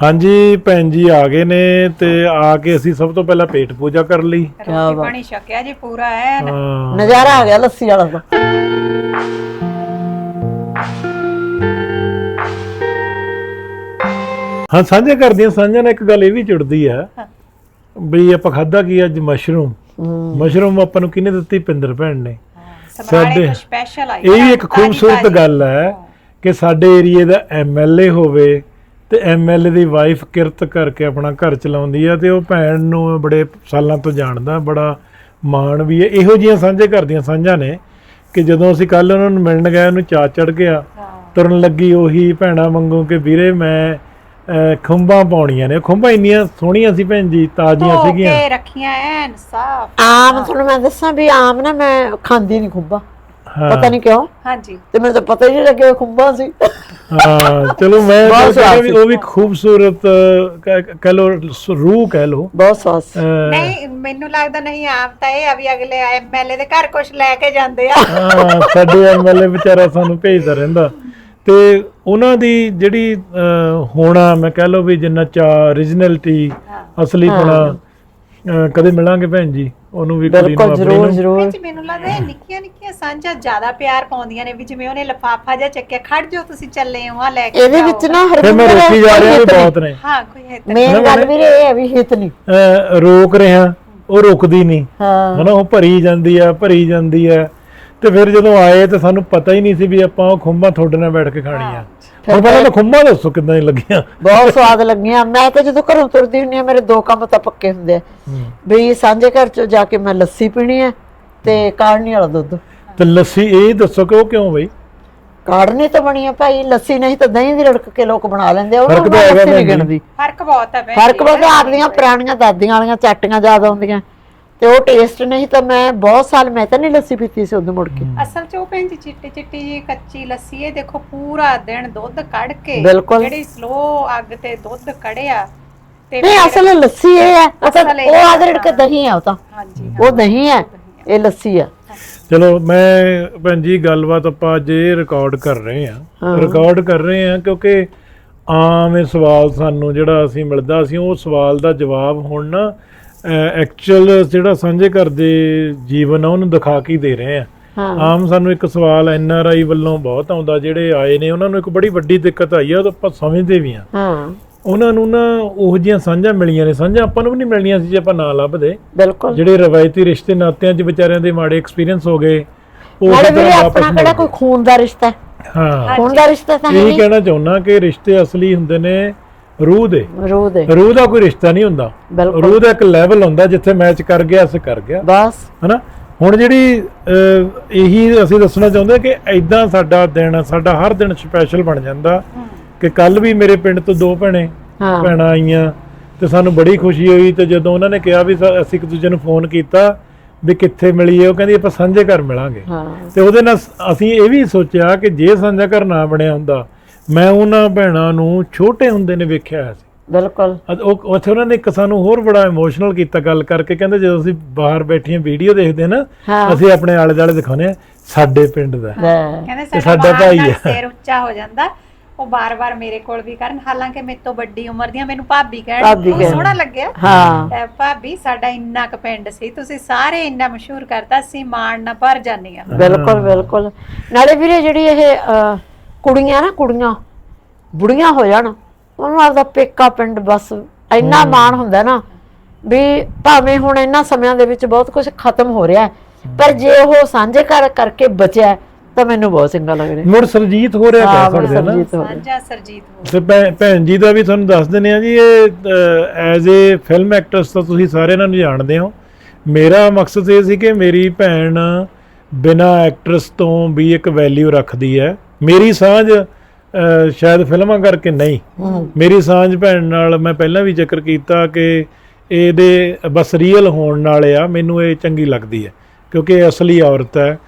ਹਾਂਜੀ ਭੈਣ ਜੀ ਆ ਗਏ ਨੇ ਤੇ ਆ ਕੇ ਅਸੀਂ ਸਭ ਤੋਂ ਪਹਿਲਾਂ ਪੇਟ ਪੂਜਾ ਕਰ ਲਈ। ਰੋਟੀ ਪਾਣੀ ਛਕਿਆ ਜੀ ਪੂਰਾ ਹੈ ਹਾਂ। ਨਜ਼ਾਰਾ ਆ ਗਿਆ ਲੱਸੀ ਵਾਲਾ ਦਾ ਹਾਂ ਸਾਂਝਾ ਕਰਦੀਆਂ ਸਾਂਝਾ ਨਾਲ ਇੱਕ ਗੱਲ ਇਹ ਵੀ ਜੁੜਦੀ ਆ ਬਈ ਆਪਾਂ ਖਾਦਾ ਕੀ ਅੱਜ? ਮਸ਼ਰੂਮ। ਮਸ਼ਰੂਮ ਆਪਾਂ ਨੂੰ ਕਿਹਨੇ ਦਿੱਤੀ? ਪਿੰਦਰ ਭੈਣ ਨੇ। ਸਾਡੇ- ਸਪੈਸ਼ਲ ਆਈ ਇਹ ਵੀ ਇੱਕ ਖੂਬਸੂਰਤ। ਗੱਲ ਹੈ ਕਿ ਸਾਡੇ ਏਰੀਏ ਦਾ ਐਮਐਲਏ ਹੋਵੇ ਤੇ ਐਮਐਲਏ ਦੀ ਵਾਈਫ ਕਿਰਤ ਕਰਕੇ ਆਪਣਾ ਘਰ ਚਲਾਉਂਦੀ ਆ ਤੇ ਉਹ ਭੈਣ ਨੂੰ ਬੜੇ ਸਾਲਾਂ ਤੋਂ ਜਾਣਦਾ ਬੜਾ ਮਾਣ ਵੀ ਹੈ। ਇਹੋ ਜਿਹੀਆਂ ਸਾਂਝੇ ਕਰਦੀਆਂ ਸਾਂਝਾਂ ਨੇ ਕਿ ਜਦੋਂ ਅਸੀਂ ਕੱਲ ਉਹਨਾਂ ਨੂੰ ਮਿਲਣ ਗਏ ਉਹਨੂੰ ਚਾ ਚੜ ਗਿਆ। ਤੁਰਨ ਲੱਗੀ ਉਹੀ ਭੈਣਾ ਵਾਂਗੂ ਕਿ ਵੀਰੇ ਮੈਂ ਖੁੰਬਾਂ ਪਾਉਣੀਆਂ ਨੇ। ਖੁੰਬਾਂ ਇੰਨੀਆਂ ਸੋਹਣੀਆਂ ਸੀ ਭੈਣ ਜੀ ਤਾਜ਼ੀਆਂ ਧੋ ਸੀਗੀਆਂ। ਕੇ ਰੱਖੀਆਂ ਐਨ ਸਾਫ਼। ਆਮ ਤੁਹਾਨੂੰ ਮੈਂ ਦੱਸਾਂ ਵੀ ਆਮ ਨਾ ਮੈਂ ਖਾਂਦੀ ਨਹੀਂ ਖੁੰਬਾ। ਪਤਾ ਨਹੀਂ ਕਿਉਂ? ਹਾਂਜੀ। ਤੇ ਮੈਨੂੰ ਤਾਂ ਪਤਾ ਹੀ ਨਹੀਂ ਲੱਗਿਆ ਖੁੰਬਾ ਸੀ। ਹਾਂ ਚਲੋ ਮੈਂ ਬਹੁਤ ਤਾਂ ਸਵਾਦ ਵੀ ਸੀ। ਉਹ ਵੀ ਖੂਬਸੂਰਤ ਕਹਿ- ਕਹਿ ਲੋ ਰੂਹ ਕਹਿ ਲੋ ਬਹੁਤ ਸਵਾਦ ਸੀ। ਨਹੀਂ ਮੈਨੂੰ ਲੱਗਦਾ ਨਹੀਂ ਆਪ ਤਾਂ ਇਹ ਆ ਵੀ ਅਗਲੇ ਐਮਐਲਏ ਦੇ ਘਰ ਕੁਝ ਲੈ ਕੇ ਜਾਂਦੇ ਆ। ਹਾਂ ਸਾਡੇ ਐਮਐਲਏ ਵਿਚਾਰਾ ਸਾਨੂੰ ਭੇਜਦਾ ਰਹਿੰਦਾ। ਤੇ ਉਹਨਾਂ ਦੀ ਜਿਹੜੀ ਅਹ, ਹੋਣਾ ਮੈਂ ਕਹਿ ਲਓ ਵੀ ਜਿੰਨਾ ਚਾ origignality ਅਸਲੀ ਹੋਣਾ ਕਦੇ ਮਿਲਾਂਗੇ ਭੈਣ ਜੀ? ਉਹਨੂੰ ਵੀ ਕੁੜੀ ਨੂੰ ਬਿਲਕੁਲ ਆਪਣੀ ਜ਼ਰੂਰ ਨੂੰ। ਜ਼ਰੂਰ। ਵਿੱਚ ਮੈਨੂੰ ਲੱਗਦਾ ਇਹ ਨਿੱਕੀਆਂ ਨਿੱਕੀਆਂ ਸਾਂਝਾਂ ਜ਼ਿਆਦਾ ਪਿਆਰ ਪਾਉਂਦੀਆਂ ਨੇ ਵੀ ਜਿਵੇਂ ਉਹਨੇ ਲਫਾਫਾ ਜਿਹਾ ਚੱਕਿਆ ਖੜ ਜਾਓ ਤੁਸੀਂ ਚੱਲੇ ਹੋ ਆ ਲੈ ਕੇ ਇਹਦੇ ਜਾਓ। ਵਿੱਚ ਨਾ ਫਿਰ ਮੈਂ ਹਰਵਿੰਦਰ ਰੋਕੀ ਜਾ ਰਿਹਾ ਵੀ ਬਹੁਤ ਨੇ। ਹਾਂ ਕੋਈ ਹੈ ਤਾਂ ਮੇਨ ਗੱਲ ਵੀ ਇਹ ਹੈ ਵੀ ਹਿੱਤ ਨਹੀਂ। ਅਹ, ਰੋਕ ਰਿਹਾ ਉਹ ਰੁਕਦੀ ਨਹੀਂ। ਹਾਂ। ਹਨਾ ਉਹ ਭਰੀ ਜਾਂਦੀ ਆ ਭਰੀ ਜਾਂਦੀ ਆ। ਤੇ ਫਿਰ ਜਦੋਂ ਆਏ ਤੇ ਸਾਨੂੰ ਪਤਾ ਹੀ ਨਹੀਂ ਸੀ ਵੀ ਆਪਾਂ ਉਹ ਖੁੰਬਾਂ ਤੁਹਾਡੇ ਨਾਲ ਬੈਠ ਕੇ ਖਾਣੀਆਂ। ਹੁਣ ਪਹਿਲਾਂ ਤਾਂ ਖੁੰਬਾਂ ਦੱਸੋ ਕਿੱਦਾਂ ਦੀ ਲੱਗੀਆਂ। ਬਹੁਤ ਸਵਾਦ ਲੱਗੀਆਂ। ਮੈਂ ਤਾਂ ਜਦੋਂ ਘਰੋਂ ਤੁਰਦੀ ਹੁੰਨੀ ਆ ਮੇਰੇ ਦੋ ਕੰਮ ਤਾਂ ਪੱਕੇ ਹੁੰਦੇ ਆ। ਵੀ ਸਾਂਝੇ ਘਰ ਚ ਜਾ ਕੇ ਮੈਂ ਲੱਸੀ ਪੀਣੀ ਹੈ ਤੇ ਕਾੜਨੀ ਵਾਲਾ ਦੁੱਧ। ਤੇ ਲੱਸੀ ਇਹ ਦੱਸੋ ਕਿ ਉਹ ਕਿਉਂ ਬਈ? ਕਾੜਨੀ ਤਾਂ ਬਣੀ ਆ ਭਾਈ ਲੱਸੀ ਨਹੀਂ ਤਾਂ ਦਹੀਂ ਦੀ ਰੜਕ ਕੇ ਲੋਕ ਬਣਾ ਲੈਂਦੇ ਆ ਫ਼ਰਕ ਉਹਨੂੰ ਤਾਂ ਹੈਗਾ ਨਹੀਂ। ਗਿਣਦੀ। ਫ਼ਰਕ ਬਹੁਤ ਹੈ ਫ਼ਰਕ। ਬਹੁਤ ਆਪਦੀਆਂ ਪੁਰਾਣੀਆਂ ਦਾਦੀਆਂ ਵਾਲੀਆਂ ਚਾਟੀਆਂ ਜ਼ਿਆਦਾ ਹੁੰਦੀਆਂ ਤੇ ਉਹ ਟੇਸਟ ਨਹੀਂ ਤਾਂ ਮੈਂ ਬਹੁਤ ਸਾਲ ਮੈਂ ਤਾਂ ਨਹੀਂ ਲੱਸੀ ਪੀਤੀ ਸੀ ਉਦੋਂ ਮੁੜ ਕੇ। ਅਸਲ ਚ ਉਹ ਭੈਣ ਜੀ ਚਿੱਟੀ ਚਿੱਟੀ ਜੀ ਕੱਚੀ ਲੱਸੀ ਇਹ ਦੇਖੋ ਪੂਰਾ ਦਿਨ ਦੁੱਧ ਕੱਢ ਕੇ ਬਿਲਕੁਲ। ਜਿਹੜੀ ਸਲੋ ਅੱਗ ਤੇ ਦੁੱਧ ਕੜਿਆ ਤੇ ਨਹੀਂ ਫਿਰ- ਅਸਲ ਲੱਸੀ ਇਹ ਹੈ। ਉਹ ਤਾਂ ਅਸਲ ਇਹ ਉਹ ਹੈ, ਆਦਰ ਰੜਕ ਦਹੀਂ ਆ ਉਹ ਤਾਂ। ਹਾਂਜੀ ਉਹ ਦਹੀਂ ਹੈ ਇਹ ਲੱਸੀ ਆ। ਚਲੋ ਮੈਂ ਭੈਣ ਜੀ ਗੱਲਬਾਤ ਆਪਾਂ ਅੱਜ ਇਹ ਰਿਕਾਰਡ ਕਰ ਰਹੇ ਆ ਰਿਕਾਰਡ ਕਰ ਰਹੇ ਆ ਕਿਉਂਕਿ ਆਮ ਇਹ ਸਵਾਲ ਸਾਨੂੰ ਜਿਹੜਾ ਅਸੀਂ ਮਿਲਦਾ ਸੀ ਉਹ ਸਵਾਲ ਦਾ ਜਵਾਬ ਹੁਣ ਨਾ ਐਕਚੁਅਲ ਜਿਹੜਾ ਸਾਂਝੇ ਘਰ ਦੇ ਜੀਵਨ ਆ ਉਹਨੂੰ ਦਿਖਾ ਕੇ ਹੀ ਦੇ ਰਹੇ ਆ। ਆਮ ਸਾਨੂੰ ਇੱਕ ਸਵਾਲ ਐਨ ਆਰ ਆਈ ਵੱਲੋਂ ਬਹੁਤ ਆਉਂਦਾ ਜਿਹੜੇ ਆਏ ਨੇ ਉਹਨਾਂ ਨੂੰ ਇੱਕ ਬੜੀ ਵੱਡੀ ਦਿੱਕਤ ਆਈ ਆ ਉਹ ਆਪਾਂ ਸਮਝਦੇ ਵੀ ਆ। ਹਾਂ। ਉਹਨਾਂ ਨੂੰ ਨਾ ਉਹੋ ਜਿਹੀਆਂ ਸਾਂਝਾਂ ਮਿਲੀਆਂ ਨੇ ਸਾਂਝਾਂ ਆਪਾਂ ਨੂੰ ਵੀ ਨਹੀਂ ਮਿਲਣੀਆਂ ਸੀ ਜੇ ਆਪਾਂ ਨਾ ਲੱਭਦੇ। ਬਿਲਕੁਲ। ਜਿਹੜੇ ਰਵਾਇਤੀ ਰਿਸ਼ਤੇ ਨਾਤਿਆਂ 'ਚ ਵਿਚਾਰਿਆਂ ਦੇ ਮਾੜੇ ਐਕਸਪੀਰੀਅੰਸ ਹੋ ਗਏ ਉਹ ਆਪਣਾ ਕਿਹੜਾ ਕੋਈ ਖੂਨ ਦਾ ਰਿਸ਼ਤਾ? ਹੈ। ਖੂਨ ਦਾ ਰਿਸ਼ਤਾ ਤਾਂ ਹੈ ਇਹ ਕਹਿਣਾ ਚਾਹੁੰਦਾ ਕਿ ਰਿਸ਼ਤੇ ਅਸਲੀ ਹੁੰਦੇ ਨੇ ਰੂਹ ਦੇ। ਰੂਹ ਦੇ। ਰੂਹ ਦਾ ਕੋਈ ਰਿਸ਼ਤਾ ਨਹੀਂ ਹੁੰਦਾ। ਬਿਲਕੁਲ। ਰੂਹ ਦਾ ਇੱਕ ਲੈਵਲ ਹੁੰਦਾ ਜਿੱਥੇ ਮੈਚ ਕਰ ਗਿਆ ਅਸੀਂ ਕਰ ਗਿਆ। ਬਸ। ਹਨਾ? ਹੁਣ ਜਿਹੜੀ ਇਹੀ ਅਸੀਂ ਦੱਸਣਾ ਚਾਹੁੰਦੇ ਕਿ ਐਦਾਂ ਸਾਡਾ ਦਿਨ ਸਾਡਾ ਹਰ ਦਿਨ ਸਪੈਸ਼ਲ ਬਣ ਜਾਂਦਾ ਕਿ ਕੱਲ ਵੀ ਮੇਰੇ ਪਿੰਡ ਤੋਂ ਦੋ ਭੈਣੇ ਭੈਣਾਂ ਆਈਆਂ ਤੇ ਸਾਨੂੰ ਬੜੀ ਖੁਸ਼ੀ ਹੋਈ ਤੇ ਜਦੋਂ ਉਹਨਾਂ ਨੇ ਕਿਹਾ ਵੀ ਅਸੀਂ ਇੱਕ ਦੂਜੇ ਨੂੰ ਫੋਨ ਕੀਤਾ ਵੀ ਕਿੱਥੇ ਮਿਲੀਏ ਉਹ ਕਹਿੰਦੀ ਆਪਾਂ ਸਾਂਝੇ ਘਰ ਮਿਲਾਂਗੇ। ਤੇ ਉਹਦੇ ਨਾਲ ਅਸੀਂ ਇਹ ਵੀ ਸੋਚਿਆ ਕਿ ਜੇ ਸਾਂਝਾ ਘਰ ਨਾ ਬਣਿਆ ਹੁੰਦਾ ਮੈਂ ਉਹਨਾਂ ਭੈਣਾਂ ਨੂੰ ਛੋਟੇ ਹੁੰਦੇ ਨੇ ਵੇਖਿਆ ਹੋਇਆ ਸੀ। ਬਿਲਕੁਲ। ਉਹ ਉੱਥੇ ਉਹਨਾਂ ਨੇ ਇੱਕ ਸਾਨੂੰ ਹੋਰ ਬੜਾ ਇਮੋਸ਼ਨਲ ਕੀਤਾ ਗੱਲ ਕਰਕੇ। ਕਹਿੰਦੇ ਜਦੋਂ ਅਸੀਂ ਬਾਹਰ ਬੈਠੀਆਂ ਵੀਡੀਓ ਦੇਖਦੇ ਨਾ ਅਸੀਂ ਆਪਣੇ ਆਲੇ ਦੁਆਲੇ ਦਿਖਾਉਂਦੇ ਆ ਸਾਡੇ ਪਿੰਡ ਦਾ। ਕਹਿੰਦੇ ਸਾਡਾ ਭਾਈ ਆ। ਸਿਰ ਉੱਚਾ ਹੋ ਜਾਂਦਾ ਉਹ ਬਾਰ-ਬਾਰ ਮੇਰੇ ਕੋਲ ਵੀ ਕਰਨ। ਹਾਲਾਂਕਿ ਮੇਰੇ ਤੋਂ ਵੱਡੀ ਉਮਰ ਦੀਆਂ ਮੈਨੂੰ ਭਾਬੀ ਕਹਿਣ ਉਹ। ਸੋਹਣਾ ਲੱਗਿਆ। ਹਾਂ। ਤੇ ਭਾਬੀ ਸਾਡਾ ਇੰਨਾ ਕੁ ਪਿੰਡ ਸੀ ਤੁਸੀਂ ਸਾਰੇ ਇੰਨਾ ਮਸ਼ਹੂਰ ਕਰਤਾ ਸੀ ਮਾਣ ਨਾ ਭਰ ਜਾਂਦੀਆਂ ਬਿਲਕੁਲ ਬਿਲਕੁਲ। ਨਾਲੇ ਵੀਰੇ ਜਿਹੜੀ ਇਹ ਕੁੜੀਆਂ ਨਾ ਕੁੜੀਆਂ ਬੁੜੀਆਂ ਹੋ ਜਾਣ ਉਹਨੂੰ ਆਪਦਾ ਪੇਕਾ ਪਿੰਡ ਬਸ ਇੰਨਾ ਮਾਣ ਹੁੰਦਾ ਨਾ ਵੀ ਭਾਵੇਂ ਹੁਣ ਇਹਨਾਂ ਸਮਿਆਂ ਦੇ ਵਿੱਚ ਬਹੁਤ ਕੁਝ ਖਤਮ ਹੋ ਰਿਹਾ ਹੈ, ਪਰ ਜੇ ਉਹ ਸਾਂਝੇ ਘਰ ਕਰਕੇ ਬਚਿਆ ਤਾਂ ਮੈਨੂੰ ਬਹੁਤ ਚੰਗਾ ਲੱਗ ਰਿਹਾ ਮੁੜ ਸਰਜੀਤ ਹੋ ਰਿਹਾ ਹਾਂ, ਕਹਿ ਮੁੜ ਸਕਦੇ ਆ ਨਾ। ਸਰਜੀਤ ਹੋ ਰਿਹਾ। ਸਾਂਝਾ ਸਰਜੀਤ ਹੋ ਤੇ ਭੈ- ਭੈਣ ਜੀ ਦਾ ਵੀ ਤੁਹਾਨੂੰ ਦੱਸ ਦਿੰਦੇ ਆ ਜੀ ਇਹ ਐਜ਼ ਏ ਫਿਲਮ ਐਕਟਰਸ ਤਾਂ ਤੁਸੀਂ ਸਾਰੇ ਇਹਨਾਂ ਨੂੰ ਜਾਣਦੇ ਹੋ। ਮੇਰਾ ਮਕਸਦ ਇਹ ਸੀ ਕਿ ਮੇਰੀ ਭੈਣ ਬਿਨਾ ਐਕਟਰਸ ਤੋਂ ਵੀ ਇੱਕ ਵੈਲਿਊ ਰੱਖਦੀ ਹੈ। ਮੇਰੀ ਸਾਂਝ ਸ਼ਾਇਦ ਫਿਲਮਾਂ ਕਰਕੇ ਨਹੀਂ। ਮੇਰੀ ਸਾਂਝ ਭੈਣ ਨਾਲ ਮੈਂ ਪਹਿਲਾਂ ਵੀ ਜ਼ਿਕਰ ਕੀਤਾ ਕਿ ਇਹਦੇ ਬਸ ਰੀਅਲ ਹੋਣ ਨਾਲ ਆ ਮੈਨੂੰ ਇਹ ਚੰਗੀ ਲੱਗਦੀ ਹੈ ਕਿਉਂਕਿ ਇਹ ਅਸਲੀ ਔਰਤ ਹੈ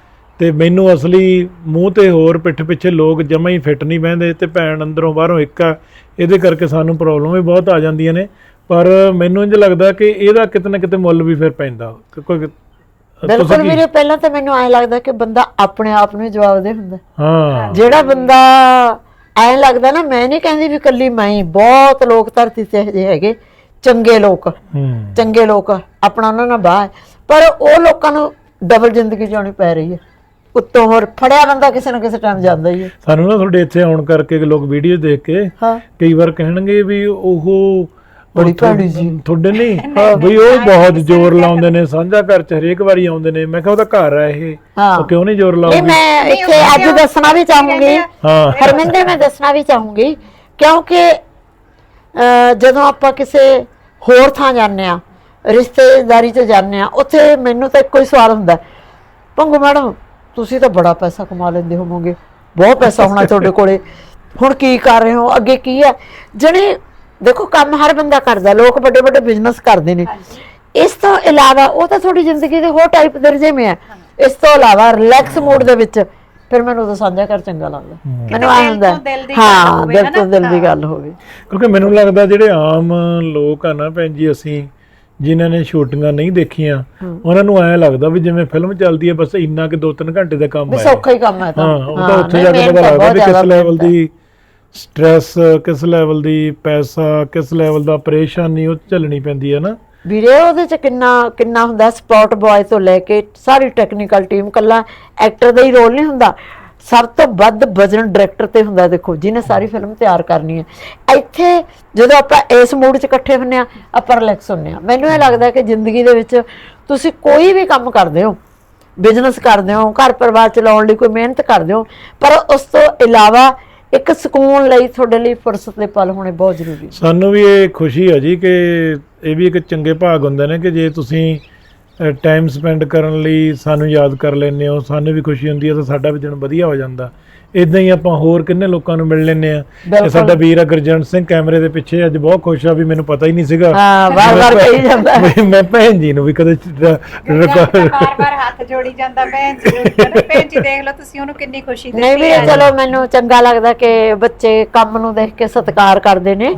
ਤੇ ਮੈਨੂੰ ਅਸਲੀ ਮੂੰਹ ਤੇ ਹੋਰ ਪਿੱਠ ਪਿੱਛੇ ਲੋਕ ਜਮਾ ਹੀ ਫਿੱਟ ਨਹੀਂ ਬਹਿੰਦੇ ਤੇ ਭੈਣ ਅੰਦਰੋਂ ਬਾਹਰੋਂ ਇੱਕ ਆ ਇਹਦੇ ਕਰਕੇ ਸਾਨੂੰ ਪ੍ਰੋਬਲਮ ਵੀ ਬਹੁਤ ਆ ਜਾਂਦੀਆਂ ਨੇ ਪਰ ਮੈਨੂੰ ਇੰਜ ਲੱਗਦਾ ਕਿ ਇਹਦਾ ਕਿਤੇ ਨਾ ਕਿਤੇ ਮੁੱਲ ਵੀ ਫਿਰ ਪੈਂਦਾ ਕੋਈ ਬਿਲਕੁਲ ਵੀਰੇ ਪਹਿਲਾਂ ਤਾਂ ਮੈਨੂੰ ਐਂ ਲੱਗਦਾ ਕਿ ਬੰਦਾ ਆਪਣੇ ਆਪ ਨੂੰ ਜਵਾਬ ਦੇ ਹੁੰਦਾ। ਹਾਂ। ਜਿਹੜਾ ਬੰਦਾ ਐਂ ਲੱਗਦਾ ਨਾ ਮੈਂ ਨਹੀਂ ਕਹਿੰਦੀ ਵੀ ਕੱਲੀ ਮੈਂ ਹੀ ਬਹੁਤ ਲੋਕ ਧਰਤੀ ਤੇ ਜਿਹੇ ਹੈਗੇ ਚੰਗੇ ਲੋਕ। ਹੂੰ। ਚੰਗੇ ਲੋਕ ਆਪਣਾ ਉਹਨਾਂ ਨਾਲ ਬਾਹ। ਪਰ ਉਹ ਲੋਕਾਂ ਨੂੰ ਡਬਲ ਜ਼ਿੰਦਗੀ ਜਿਉਣੀ ਪੈ ਰਹੀ ਹੈ। ਉੱਤੋਂ ਹੋਰ ਫੜਿਆ ਬੰਦਾ ਕਿਸੇ ਨਾ ਕਿਸੇ ਟਾਈਮ ਜਾਂਦਾ ਹੀ ਹੈ। ਸਾਨੂੰ ਨਾ ਤੁਹਾਡੇ ਇੱਥੇ ਆਉਣ ਕਰਕੇ ਲੋਕ ਵੀਡੀਓ ਦੇਖ ਕੇ ਕਈ ਵਾਰ ਕਹਿਣਗੇ ਵੀ ਉਹ ਬੜੀ ਭੈੜੀ ਸੀ। ਤੁਹਾਡੇ ਨਹੀਂ ਵੀ ਉਹ ਬਹੁਤ ਜ਼ੋਰ ਲਾਉਂਦੇ ਨੇ ਸਾਂਝਾ ਘਰ ਚ ਹਰੇਕ ਵਾਰੀ ਆਉਂਦੇ ਨੇ। ਮੈਂ ਕਿਹਾ ਉਹਦਾ ਘਰ ਆ ਇਹ। ਉਹ ਕਿਉਂ ਨਹੀਂ ਜ਼ੋਰ ਨਹੀਂ ਲਾਉਂਦੇ? ਮੈਂ ਇੱਥੇ ਅੱਜ ਦੱਸਣਾ ਵੀ ਚਾਹੂੰਗੀ। ਹਾਂ। ਹਰਮਿੰਦਰ ਮੈਂ ਦੱਸਣਾ ਵੀ ਚਾਹੂੰਗੀ। ਕਿਉਂਕਿ ਜਦੋਂ ਆਪਾਂ ਕਿਸੇ ਹੋਰ ਥਾਂ ਜਾਂਦੇ ਆ ਰਿਸ਼ਤੇਦਾਰੀ 'ਚ ਜਾਂਦੇ ਆ ਉੱਥੇ ਮੈਨੂੰ ਤਾਂ ਇੱਕੋ ਹੀ ਸਵਾਲ ਹੁੰਦਾ ਪੰਗੂ ਮੈਡਮ ਤੁਸੀਂ ਤਾਂ ਬੜਾ ਪੈਸਾ ਕਮਾ ਲੈਂਦੇ ਹੋਵੋਗੇ। ਬਹੁਤ ਪੈਸਾ ਹੋਣਾ ਤੁਹਾਡੇ ਕੋਲੇ। ਹੁਣ ਕੀ ਕਰ ਰਹੇ ਹੋ? ਅੱਗੇ ਕੀ ਹੈ? ਜਿਹੜੇ ਦੇਖੋ ਕੰਮ ਹਰ ਬੰਦਾ ਕਰਦਾ ਲੋਕ ਵੱਡੇ ਵੱਡੇ ਬਿਜ਼ਨਸ ਕਰਦੇ ਨੇ। ਇਸ ਤੋਂ ਇਲਾਵਾ ਉਹ ਤਾਂ ਤੁਹਾਡੀ ਜ਼ਿੰਦਗੀ ਦੇ ਹੋਰ ਟਾਈਪ ਦੇ ਰਜੇਵੇਂ ਆ। ਇਸ ਤੋਂ ਇਲਾਵਾ ਰਿਲੈਕਸ ਮੂਡ ਦੇ ਵਿੱਚ ਫਿਰ ਮੈਨੂੰ ਤਾਂ ਸਾਂਝਾ ਕਰ ਚੰਗਾ ਲੱਗਦਾ। ਮੈਨੂੰ ਆ ਹੁੰਦਾ ਤੋਂ ਦਿਲ ਦੀ ਗੱਲ ਹਾਂ ਦਿਲ? ਤੋਂ ਦਿਲ ਦੀ ਗੱਲ ਹੋਵੇ। ਕਿਉਂਕਿ ਮੈਨੂੰ ਲੱਗਦਾ ਜਿਹੜੇ ਆਮ ਲੋਕ ਆ ਨਾ ਭੈਣ ਜੀ ਅਸੀਂ ਜਿਨ੍ਹਾਂ ਨੇ ਸ਼ੂਟਿੰਗਾਂ ਨਹੀਂ ਦੇਖੀਆਂ ਉਹਨਾਂ ਨੂੰ ਐਂ ਲੱਗਦਾ ਵੀ ਜਿਵੇਂ ਫਿਲਮ ਚੱਲਦੀ ਹੈ ਬਸ ਇੰਨਾ ਕਿ 2-3 ਘੰਟੇ ਦਾ ਕੰਮ ਹੈ ਸੌਖਾ ਹੀ ਕੰਮ ਹੈ ਤਾਂ। ਹਾਂ ਉਹ ਤਾਂ ਉੱਥੇ ਜਾ ਕੇ ਪਤਾ ਹੈ, ਲੱਗਦਾ ਵੀ ਕਿਸ ਲੈਵਲ ਹੈ। ਦੀ ਸਟ੍ਰੈਸ ਕਿਸ ਲੈਵਲ ਦੀ, ਪੈਸਾ ਕਿਸ ਲੈਵਲ ਦਾ, ਪਰੇਸ਼ਾਨੀ ਉਹ ਝੱਲਣੀ ਪੈਂਦੀ ਹੈ ਨਾ। ਵੀਰੇ, ਉਹਦੇ ਚ ਕਿੰਨਾ ਕਿੰਨਾ ਹੁੰਦਾ ਸਪੌਟ ਬॉय ਤੋਂ ਲੈ ਕੇ ਸਾਰੀ ਟੈਕਨੀਕਲ ਟੀਮ ਕੱਲਾ ਐਕਟਰ ਦਾ ਹੀ ਰੋਲ ਨਹੀਂ ਹੁੰਦਾ। ਸਭ ਤੋਂ ਵੱਧ ਵਜਨ ਡਾਇਰੈਕਟਰ ਤੇ ਹੁੰਦਾ, ਦੇਖੋ, ਜਿਹਨੇ ਸਾਰੀ ਫਿਲਮ ਤਿਆਰ ਕਰਨੀ ਹੈ। ਇੱਥੇ ਜਦੋਂ ਆਪਾਂ ਇਸ ਮੂਡ 'ਚ ਇਕੱਠੇ ਹੁੰਨੇ ਆ ਆਪਾਂ ਰਿਲੈਕਸ ਹੁੰਨੇ ਆ ਮੈਨੂੰ ਇਹ ਲੱਗਦਾ ਕਿ ਜ਼ਿੰਦਗੀ ਦੇ ਵਿੱਚ ਤੁਸੀਂ ਕੋਈ ਵੀ ਕੰਮ ਕਰਦੇ ਹੋ ਬਿਜ਼ਨਸ ਕਰਦੇ ਹੋ, ਘਰ ਪਰਿਵਾਰ ਚਲਾਉਣ ਲਈ ਕੋਈ ਮਿਹਨਤ ਕਰਦੇ ਹੋ, ਪਰ ਉਸ ਤੋਂ ਇਲਾਵਾ ਇੱਕ ਸਕੂਨ ਲਈ ਤੁਹਾਡੇ ਲਈ ਫੁਰਸਤ ਦੇ ਪਲ ਹੋਣੇ ਬਹੁਤ ਜ਼ਰੂਰੀ ਹੈ ਸਾਨੂੰ ਵੀ ਇਹ ਖੁਸ਼ੀ ਹੈ ਜੀ ਕਿ ਇਹ ਵੀ ਇੱਕ ਚੰਗੇ ਭਾਗ ਹੁੰਦੇ ਨੇ ਕਿ ਜੇ ਤੁਸੀਂ ਟਾਈਮ ਸਪੈਂਡ ਕਰਨ ਲਈ ਸਾਨੂੰ ਯਾਦ ਕਰ ਲੈਂਦੇ ਹੋ, ਸਾਨੂੰ ਵੀ ਖੁਸ਼ੀ ਹੁੰਦੀ ਹੈ ਤਾਂ ਸਾਡਾ ਵੀ ਦਿਨ ਵਧੀਆ ਹੋ ਜਾਂਦਾ। ਇਦਾਂ ਹੀ ਆਪਾਂ ਹੋਰ ਕਿੰਨੇ ਲੋਕਾਂ ਨੂੰ ਮਿਲ ਲੈਂਦੇ ਆ ਤੇ। ਸਾਡਾ ਵੀਰ ਆ ਗੁਰਜੰਟ ਸਿੰਘ ਕੈਮਰੇ ਦੇ ਪਿੱਛੇ ਅੱਜ ਬਹੁਤ ਖੁਸ਼ ਆ ਵੀ ਮੈਨੂੰ ਪਤਾ ਹੀ ਨਹੀਂ ਸੀਗਾ। ਹਾਂ ਵਾਰ ਵਾਰ ਕਹੀ ਜਾਂਦਾ। ਵੀ ਮੈਂ ਭੈਣ ਜੀ ਨੂੰ ਵੀ ਕਦੇ ਬਾਰ ਹੱਥ ਜੋੜੀ ਜਾਂਦਾ ਭੈਣ ਜੀ ਨੂੰ ਭੈਣ ਜੀ ਦੇਖ ਲਓ ਤੁਸੀਂ ਉਹਨੂੰ ਕਿੰਨੀ ਖੁਸ਼ੀ ਨਹੀਂ ਦਿੱਤੀ ਵੀ ਹੈ ਚਲੋ ਮੈਨੂੰ ਚੰਗਾ ਲੱਗਦਾ ਕਿ ਬੱਚੇ ਕੰਮ ਨੂੰ ਦੇਖ ਕੇ ਸਤਿਕਾਰ ਕਰਦੇ ਨੇ।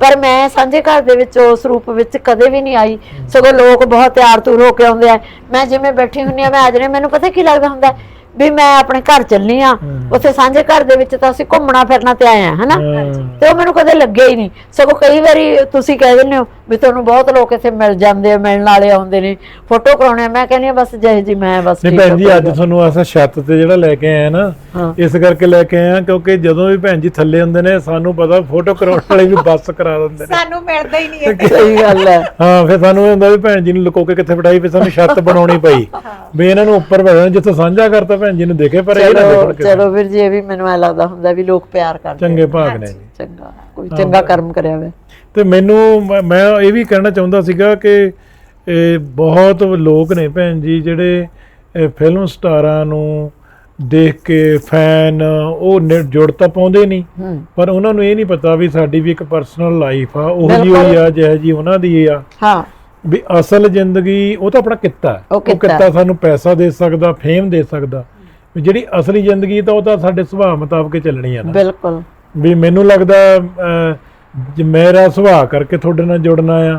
ਪਰ ਮੈਂ ਸਾਂਝੇ ਘਰ ਦੇ ਵਿੱਚ ਉਸ ਰੂਪ ਵਿੱਚ ਕਦੇ ਵੀ ਨਹੀਂ ਆਈ। ਸਗੋਂ ਲੋਕ ਬਹੁਤ ਤਿਆਰ ਤੁਰ ਹੋ ਕੇ ਆਉਂਦੇ ਆ। ਮੈਂ ਜਿਵੇਂ ਬੈਠੀ ਹੁੰਨੀ ਆ ਮੈਂ ਆਜਰੇ ਮੈਨੂੰ ਪਤਾ ਕੀ ਲੱਗਦਾ ਹੁੰਦਾ? ਵੀ ਮੈਂ ਆਪਣੇ ਘਰ ਚੱਲਣੀ ਆ ਉੱਥੇ ਸਾਂਝੇ ਘਰ ਦੇ ਵਿੱਚ ਤਾਂ ਅਸੀਂ ਘੁੰਮਣਾ ਫਿਰਨਾ ਤੇ ਆਏ ਆ ਹਨਾ ਹਾਂ। ਤੇ ਉਹ ਮੈਨੂੰ ਕਦੇ ਲੱਗਿਆ ਹੀ ਨਹੀਂ ਸਗੋਂ ਕਈ ਵਾਰੀ ਤੁਸੀਂ ਕਹਿ ਦਿੰਦੇ ਹੋ ਵੀ ਤੁਹਾਨੂੰ ਬਹੁਤ ਲੋਕ ਇੱਥੇ ਮਿਲ ਜਾਂਦੇ ਆ ਮਿਲਣ ਵਾਲੇ ਆਉਂਦੇ ਨੇ ਫੋਟੋ ਕਰਾਉਣੇ। ਮੈਂ ਕਹਿੰਦੀ ਆ ਬਸ ਜੈ ਜੀ ਮੈਂ ਬਸ ਨਹੀਂ ਭੈਣ ਜੀ ਅੱਜ ਤੁਹਾਨੂੰ ਆਸਾ ਛੱਤ ਤੇ ਜਿਹੜਾ ਲੈ ਕੇ ਆਇਆ ਨਾ ਹਾਂ। ਇਸ ਕਰਕੇ ਲੈ ਕੇ ਆਇਆ ਕਿਉਂਕਿ ਜਦੋਂ ਵੀ ਭੈਣ ਜੀ ਥੱਲੇ ਹੁੰਦੇ ਨੇ ਸਾਨੂੰ ਪਤਾ ਫੋਟੋ ਕਰਾਉਣ ਵਾਲੇ ਵੀ ਬੱਸ ਕਰਾ ਦਿੰਦੇ ਨੇ ਸਾਨੂੰ ਮਿਲਦਾ ਹੀ ਨਹੀਂ ਨਹੀਂ। ਸਹੀ ਗੱਲ ਹੈ ਹਾਂ ਫਿਰ ਸਾਨੂੰ ਇਹ ਹੁੰਦਾ ਵੀ ਭੈਣ ਜੀ ਨੂੰ ਲੁਕੋ ਕੇ ਕਿੱਥੇ ਬਿਠਾਈ ਫਿਰ ਸਾਨੂੰ ਛੱਤ ਬਣਾਉਣੀ ਪਈ ਵੀ ਇਹਨਾਂ ਨੂੰ ਉੱਪਰ ਬੈਠਣ ਜਿੱਥੇ ਸਾਂਝਾ ਕਰਤਾ ਭੈਣ ਜੀ ਨੂੰ ਦੇਖੇ ਪਰ ਇਹ ਨਾ ਚਲੋ ਦੇਖਣ ਕਿਸੇ ਚਲੋ ਵੀਰ ਜੀ ਇਹ ਵੀ ਮੈਨੂੰ ਐ ਲੱਗਦਾ ਹੁੰਦਾ ਵੀ ਲੋਕ ਪਿਆਰ ਕਰਦੇ ਚੰਗੇ ਭਾਗ ਨੇ ਜੀ। ਚੰਗਾ ਕੋਈ ਚੰਗਾ ਕਰਮ ਕਰਿਆ ਹੋਵੇ। ਤੇ ਮੈਨੂੰ ਮੈਂ- ਮੈਂ ਇਹ ਵੀ ਕਹਿਣਾ ਚਾਹੁੰਦਾ ਸੀਗਾ ਕਿ ਇਹ ਬਹੁਤ ਲੋਕ ਨੇ ਭੈਣ ਜੀ ਜਿਹੜੇ ਇਹ ਫਿਲਮ ਸਟਾਰਾਂ ਨੂੰ ਦੇਖ ਕੇ ਫੈਨ ਉਹ ਨਿ- ਜੁੜ ਤਾਂ ਪਾਉਂਦੇ ਨਹੀਂ। ਹੂੰ। ਪਰ ਉਹਨਾਂ ਨੂੰ ਇਹ ਨਹੀਂ ਪਤਾ ਵੀ ਸਾਡੀ ਵੀ ਇੱਕ ਪਰਸਨਲ ਲਾਈਫ ਆ ਉਹ ਜੀ। ਹੋਈ ਆ ਜਿਹੋ ਜੀ ਉਹਨਾਂ ਦੀ ਆ। ਹਾਂ। ਵੀ ਅਸਲ ਜ਼ਿੰਦਗੀ ਉਹ ਤਾਂ ਆਪਣਾ ਕਿੱਤਾ ਹੈ। ਉਹ ਕਿੱਤਾ ਸਾਨੂੰ ਪੈਸਾ ਦੇ ਸਕਦਾ ਫੇਮ ਦੇ ਸਕਦਾ। ਵੀ ਜਿਹੜੀ ਅਸਲੀ ਜ਼ਿੰਦਗੀ ਤਾਂ ਉਹ ਤਾਂ ਸਾਡੇ ਸੁਭਾਅ ਮੁਤਾਬਕ ਹੀ ਚੱਲਣੀ ਆ ਨਾ। ਬਿਲਕੁਲ। ਵੀ ਮੈਨੂੰ ਲੱਗਦਾ ਅਹ, ਮੇਰਾ ਸੁਭਾਅ ਕਰਕੇ ਤੁਹਾਡੇ ਨਾਲ ਜੁੜਨਾ ਆ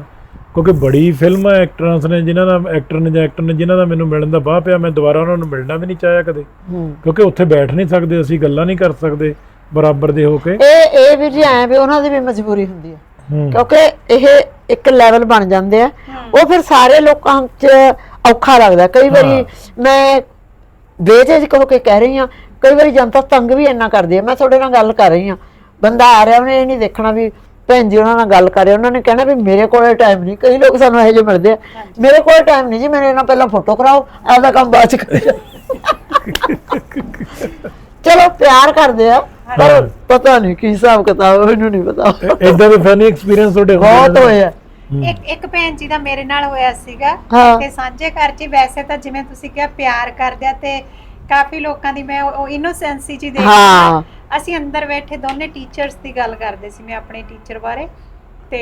ਕਿਉਂਕਿ ਬੜੀ ਫਿਲਮ ਐਕਟਰਸ ਨੇ ਜਿਨ੍ਹਾਂ ਦਾ ਐਕਟਰ ਨੇ ਜਾਂ ਐਕਟਰ ਨੇ ਜਿਨ੍ਹਾਂ ਦਾ ਮੈਨੂੰ ਮਿਲਣ ਦਾ ਬਾਹ ਪਿਆ ਮੈਂ ਦੁਬਾਰਾ ਉਹਨਾਂ ਨੂੰ ਮਿਲਣਾ ਵੀ ਨਹੀਂ ਚਾਹਿਆ ਕਦੇ। ਹੂੰ। ਕਿਉਂਕਿ ਉੱਥੇ ਬੈਠ ਨਹੀਂ ਸਕਦੇ ਅਸੀਂ ਗੱਲਾਂ ਨਹੀਂ ਕਰ ਸਕਦੇ ਬਰਾਬਰ ਦੇ ਹੋ ਕੇ। ਇਹ ਇਹ ਵੀਰ ਜੀ ਐ ਵੀ ਉਹਨਾਂ ਦੀ ਵੀ ਮਜਬੂਰੀ ਹੁੰਦੀ ਹੈ। ਹੂੰ। ਕਿਉਂਕਿ ਇਹ ਇੱਕ ਲੈਵਲ ਬਣ ਜਾਂਦੇ ਆ। ਉਹ ਫਿਰ ਸਾਰੇ ਲੋਕਾਂ 'ਚ ਔਖਾ ਲੱਗਦਾ। ਕਈ ਵਾਰੀ ਮੈਂ ਬੇਝਿਜਕ ਕਹੋ ਕੇ ਕਹਿ ਰਹੀ ਹਾਂ ਕਈ ਵਾਰੀ ਜਨਤਾ ਤੰਗ ਵੀ ਇੰਨਾ ਕਰਦੀ ਹੈ ਮੈਂ ਤੁਹਾਡੇ ਨਾਲ ਗੱਲ ਕਰ ਰਹੀ ਹਾਂ ਬੰਦਾ ਆ ਰਿਹਾ ਉਹਨੇ ਇਹ ਨਹੀਂ ਦੇਖਣਾ ਵੀ ਭੈਣ ਜੀ ਉਹਨਾਂ ਨਾਲ ਗੱਲ ਕਰ ਰਹੇ ਉਹਨਾਂ ਨੇ ਕਹਿਣਾ ਵੀ ਮੇਰੇ ਕੋਲ ਟਾਈਮ ਨਹੀਂ। ਕਈ ਲੋਕ ਸਾਨੂੰ ਇਹੋ ਜਿਹੇ ਮਿਲਦੇ ਆ ਮੇਰੇ ਕੋਲ ਟਾਈਮ ਨਹੀਂ ਜੀ ਮੇਰੇ ਨਾਲ ਪਹਿਲਾਂ ਫੋਟੋ ਕਰਾਓ ਆਪਦਾ ਕੰਮ ਬਾਅਦ ਚ ਕਰਿਓ ਚਲੋ ਪਿਆਰ ਕਰਦੇ ਆ ਪਰ ਪਤਾ ਨਹੀਂ ਕੀ ਹਿਸਾਬ ਕਿਤਾਬ ਮੈਨੂੰ ਨਹੀਂ ਪਤਾ। ਇਦਾਂ ਦੇ ਫਨੀ ਐਕਸਪੀਰੀਅੰਸ ਤੁਹਾਡੇ ਬਹੁਤ ਨੇ? ਹੋਇਆ। ਇੱਕ ਇੱਕ ਭੈਣ ਜੀ ਦਾ ਮੇਰੇ ਨਾਲ ਹੋਇਆ ਸੀਗਾ ਹਾਂ। ਤੇ ਸਾਂਝੇ ਘਰ 'ਚ ਹੀ ਵੈਸੇ ਤਾਂ ਜਿਵੇਂ ਤੁਸੀਂ ਕਿਹਾ ਪਿਆਰ ਕਰਦੇ ਆ ਤੇ ਕਾਫੀ ਲੋਕਾਂ ਦੀ ਮੈਂ ਉਹ ਇਨੋਸੈਂਸੀ 'ਚ ਹੀ ਦੇਖੀ ਹਾਂ। ਆ। ਅਸੀਂ ਅੰਦਰ ਬੈਠੇ ਦੋਨੇ ਟੀਚਰਸ ਦੀ ਗੱਲ ਕਰਦੇ ਸੀ ਮੈਂ ਆਪਣੇ ਟੀਚਰ ਬਾਰੇ ਤੇ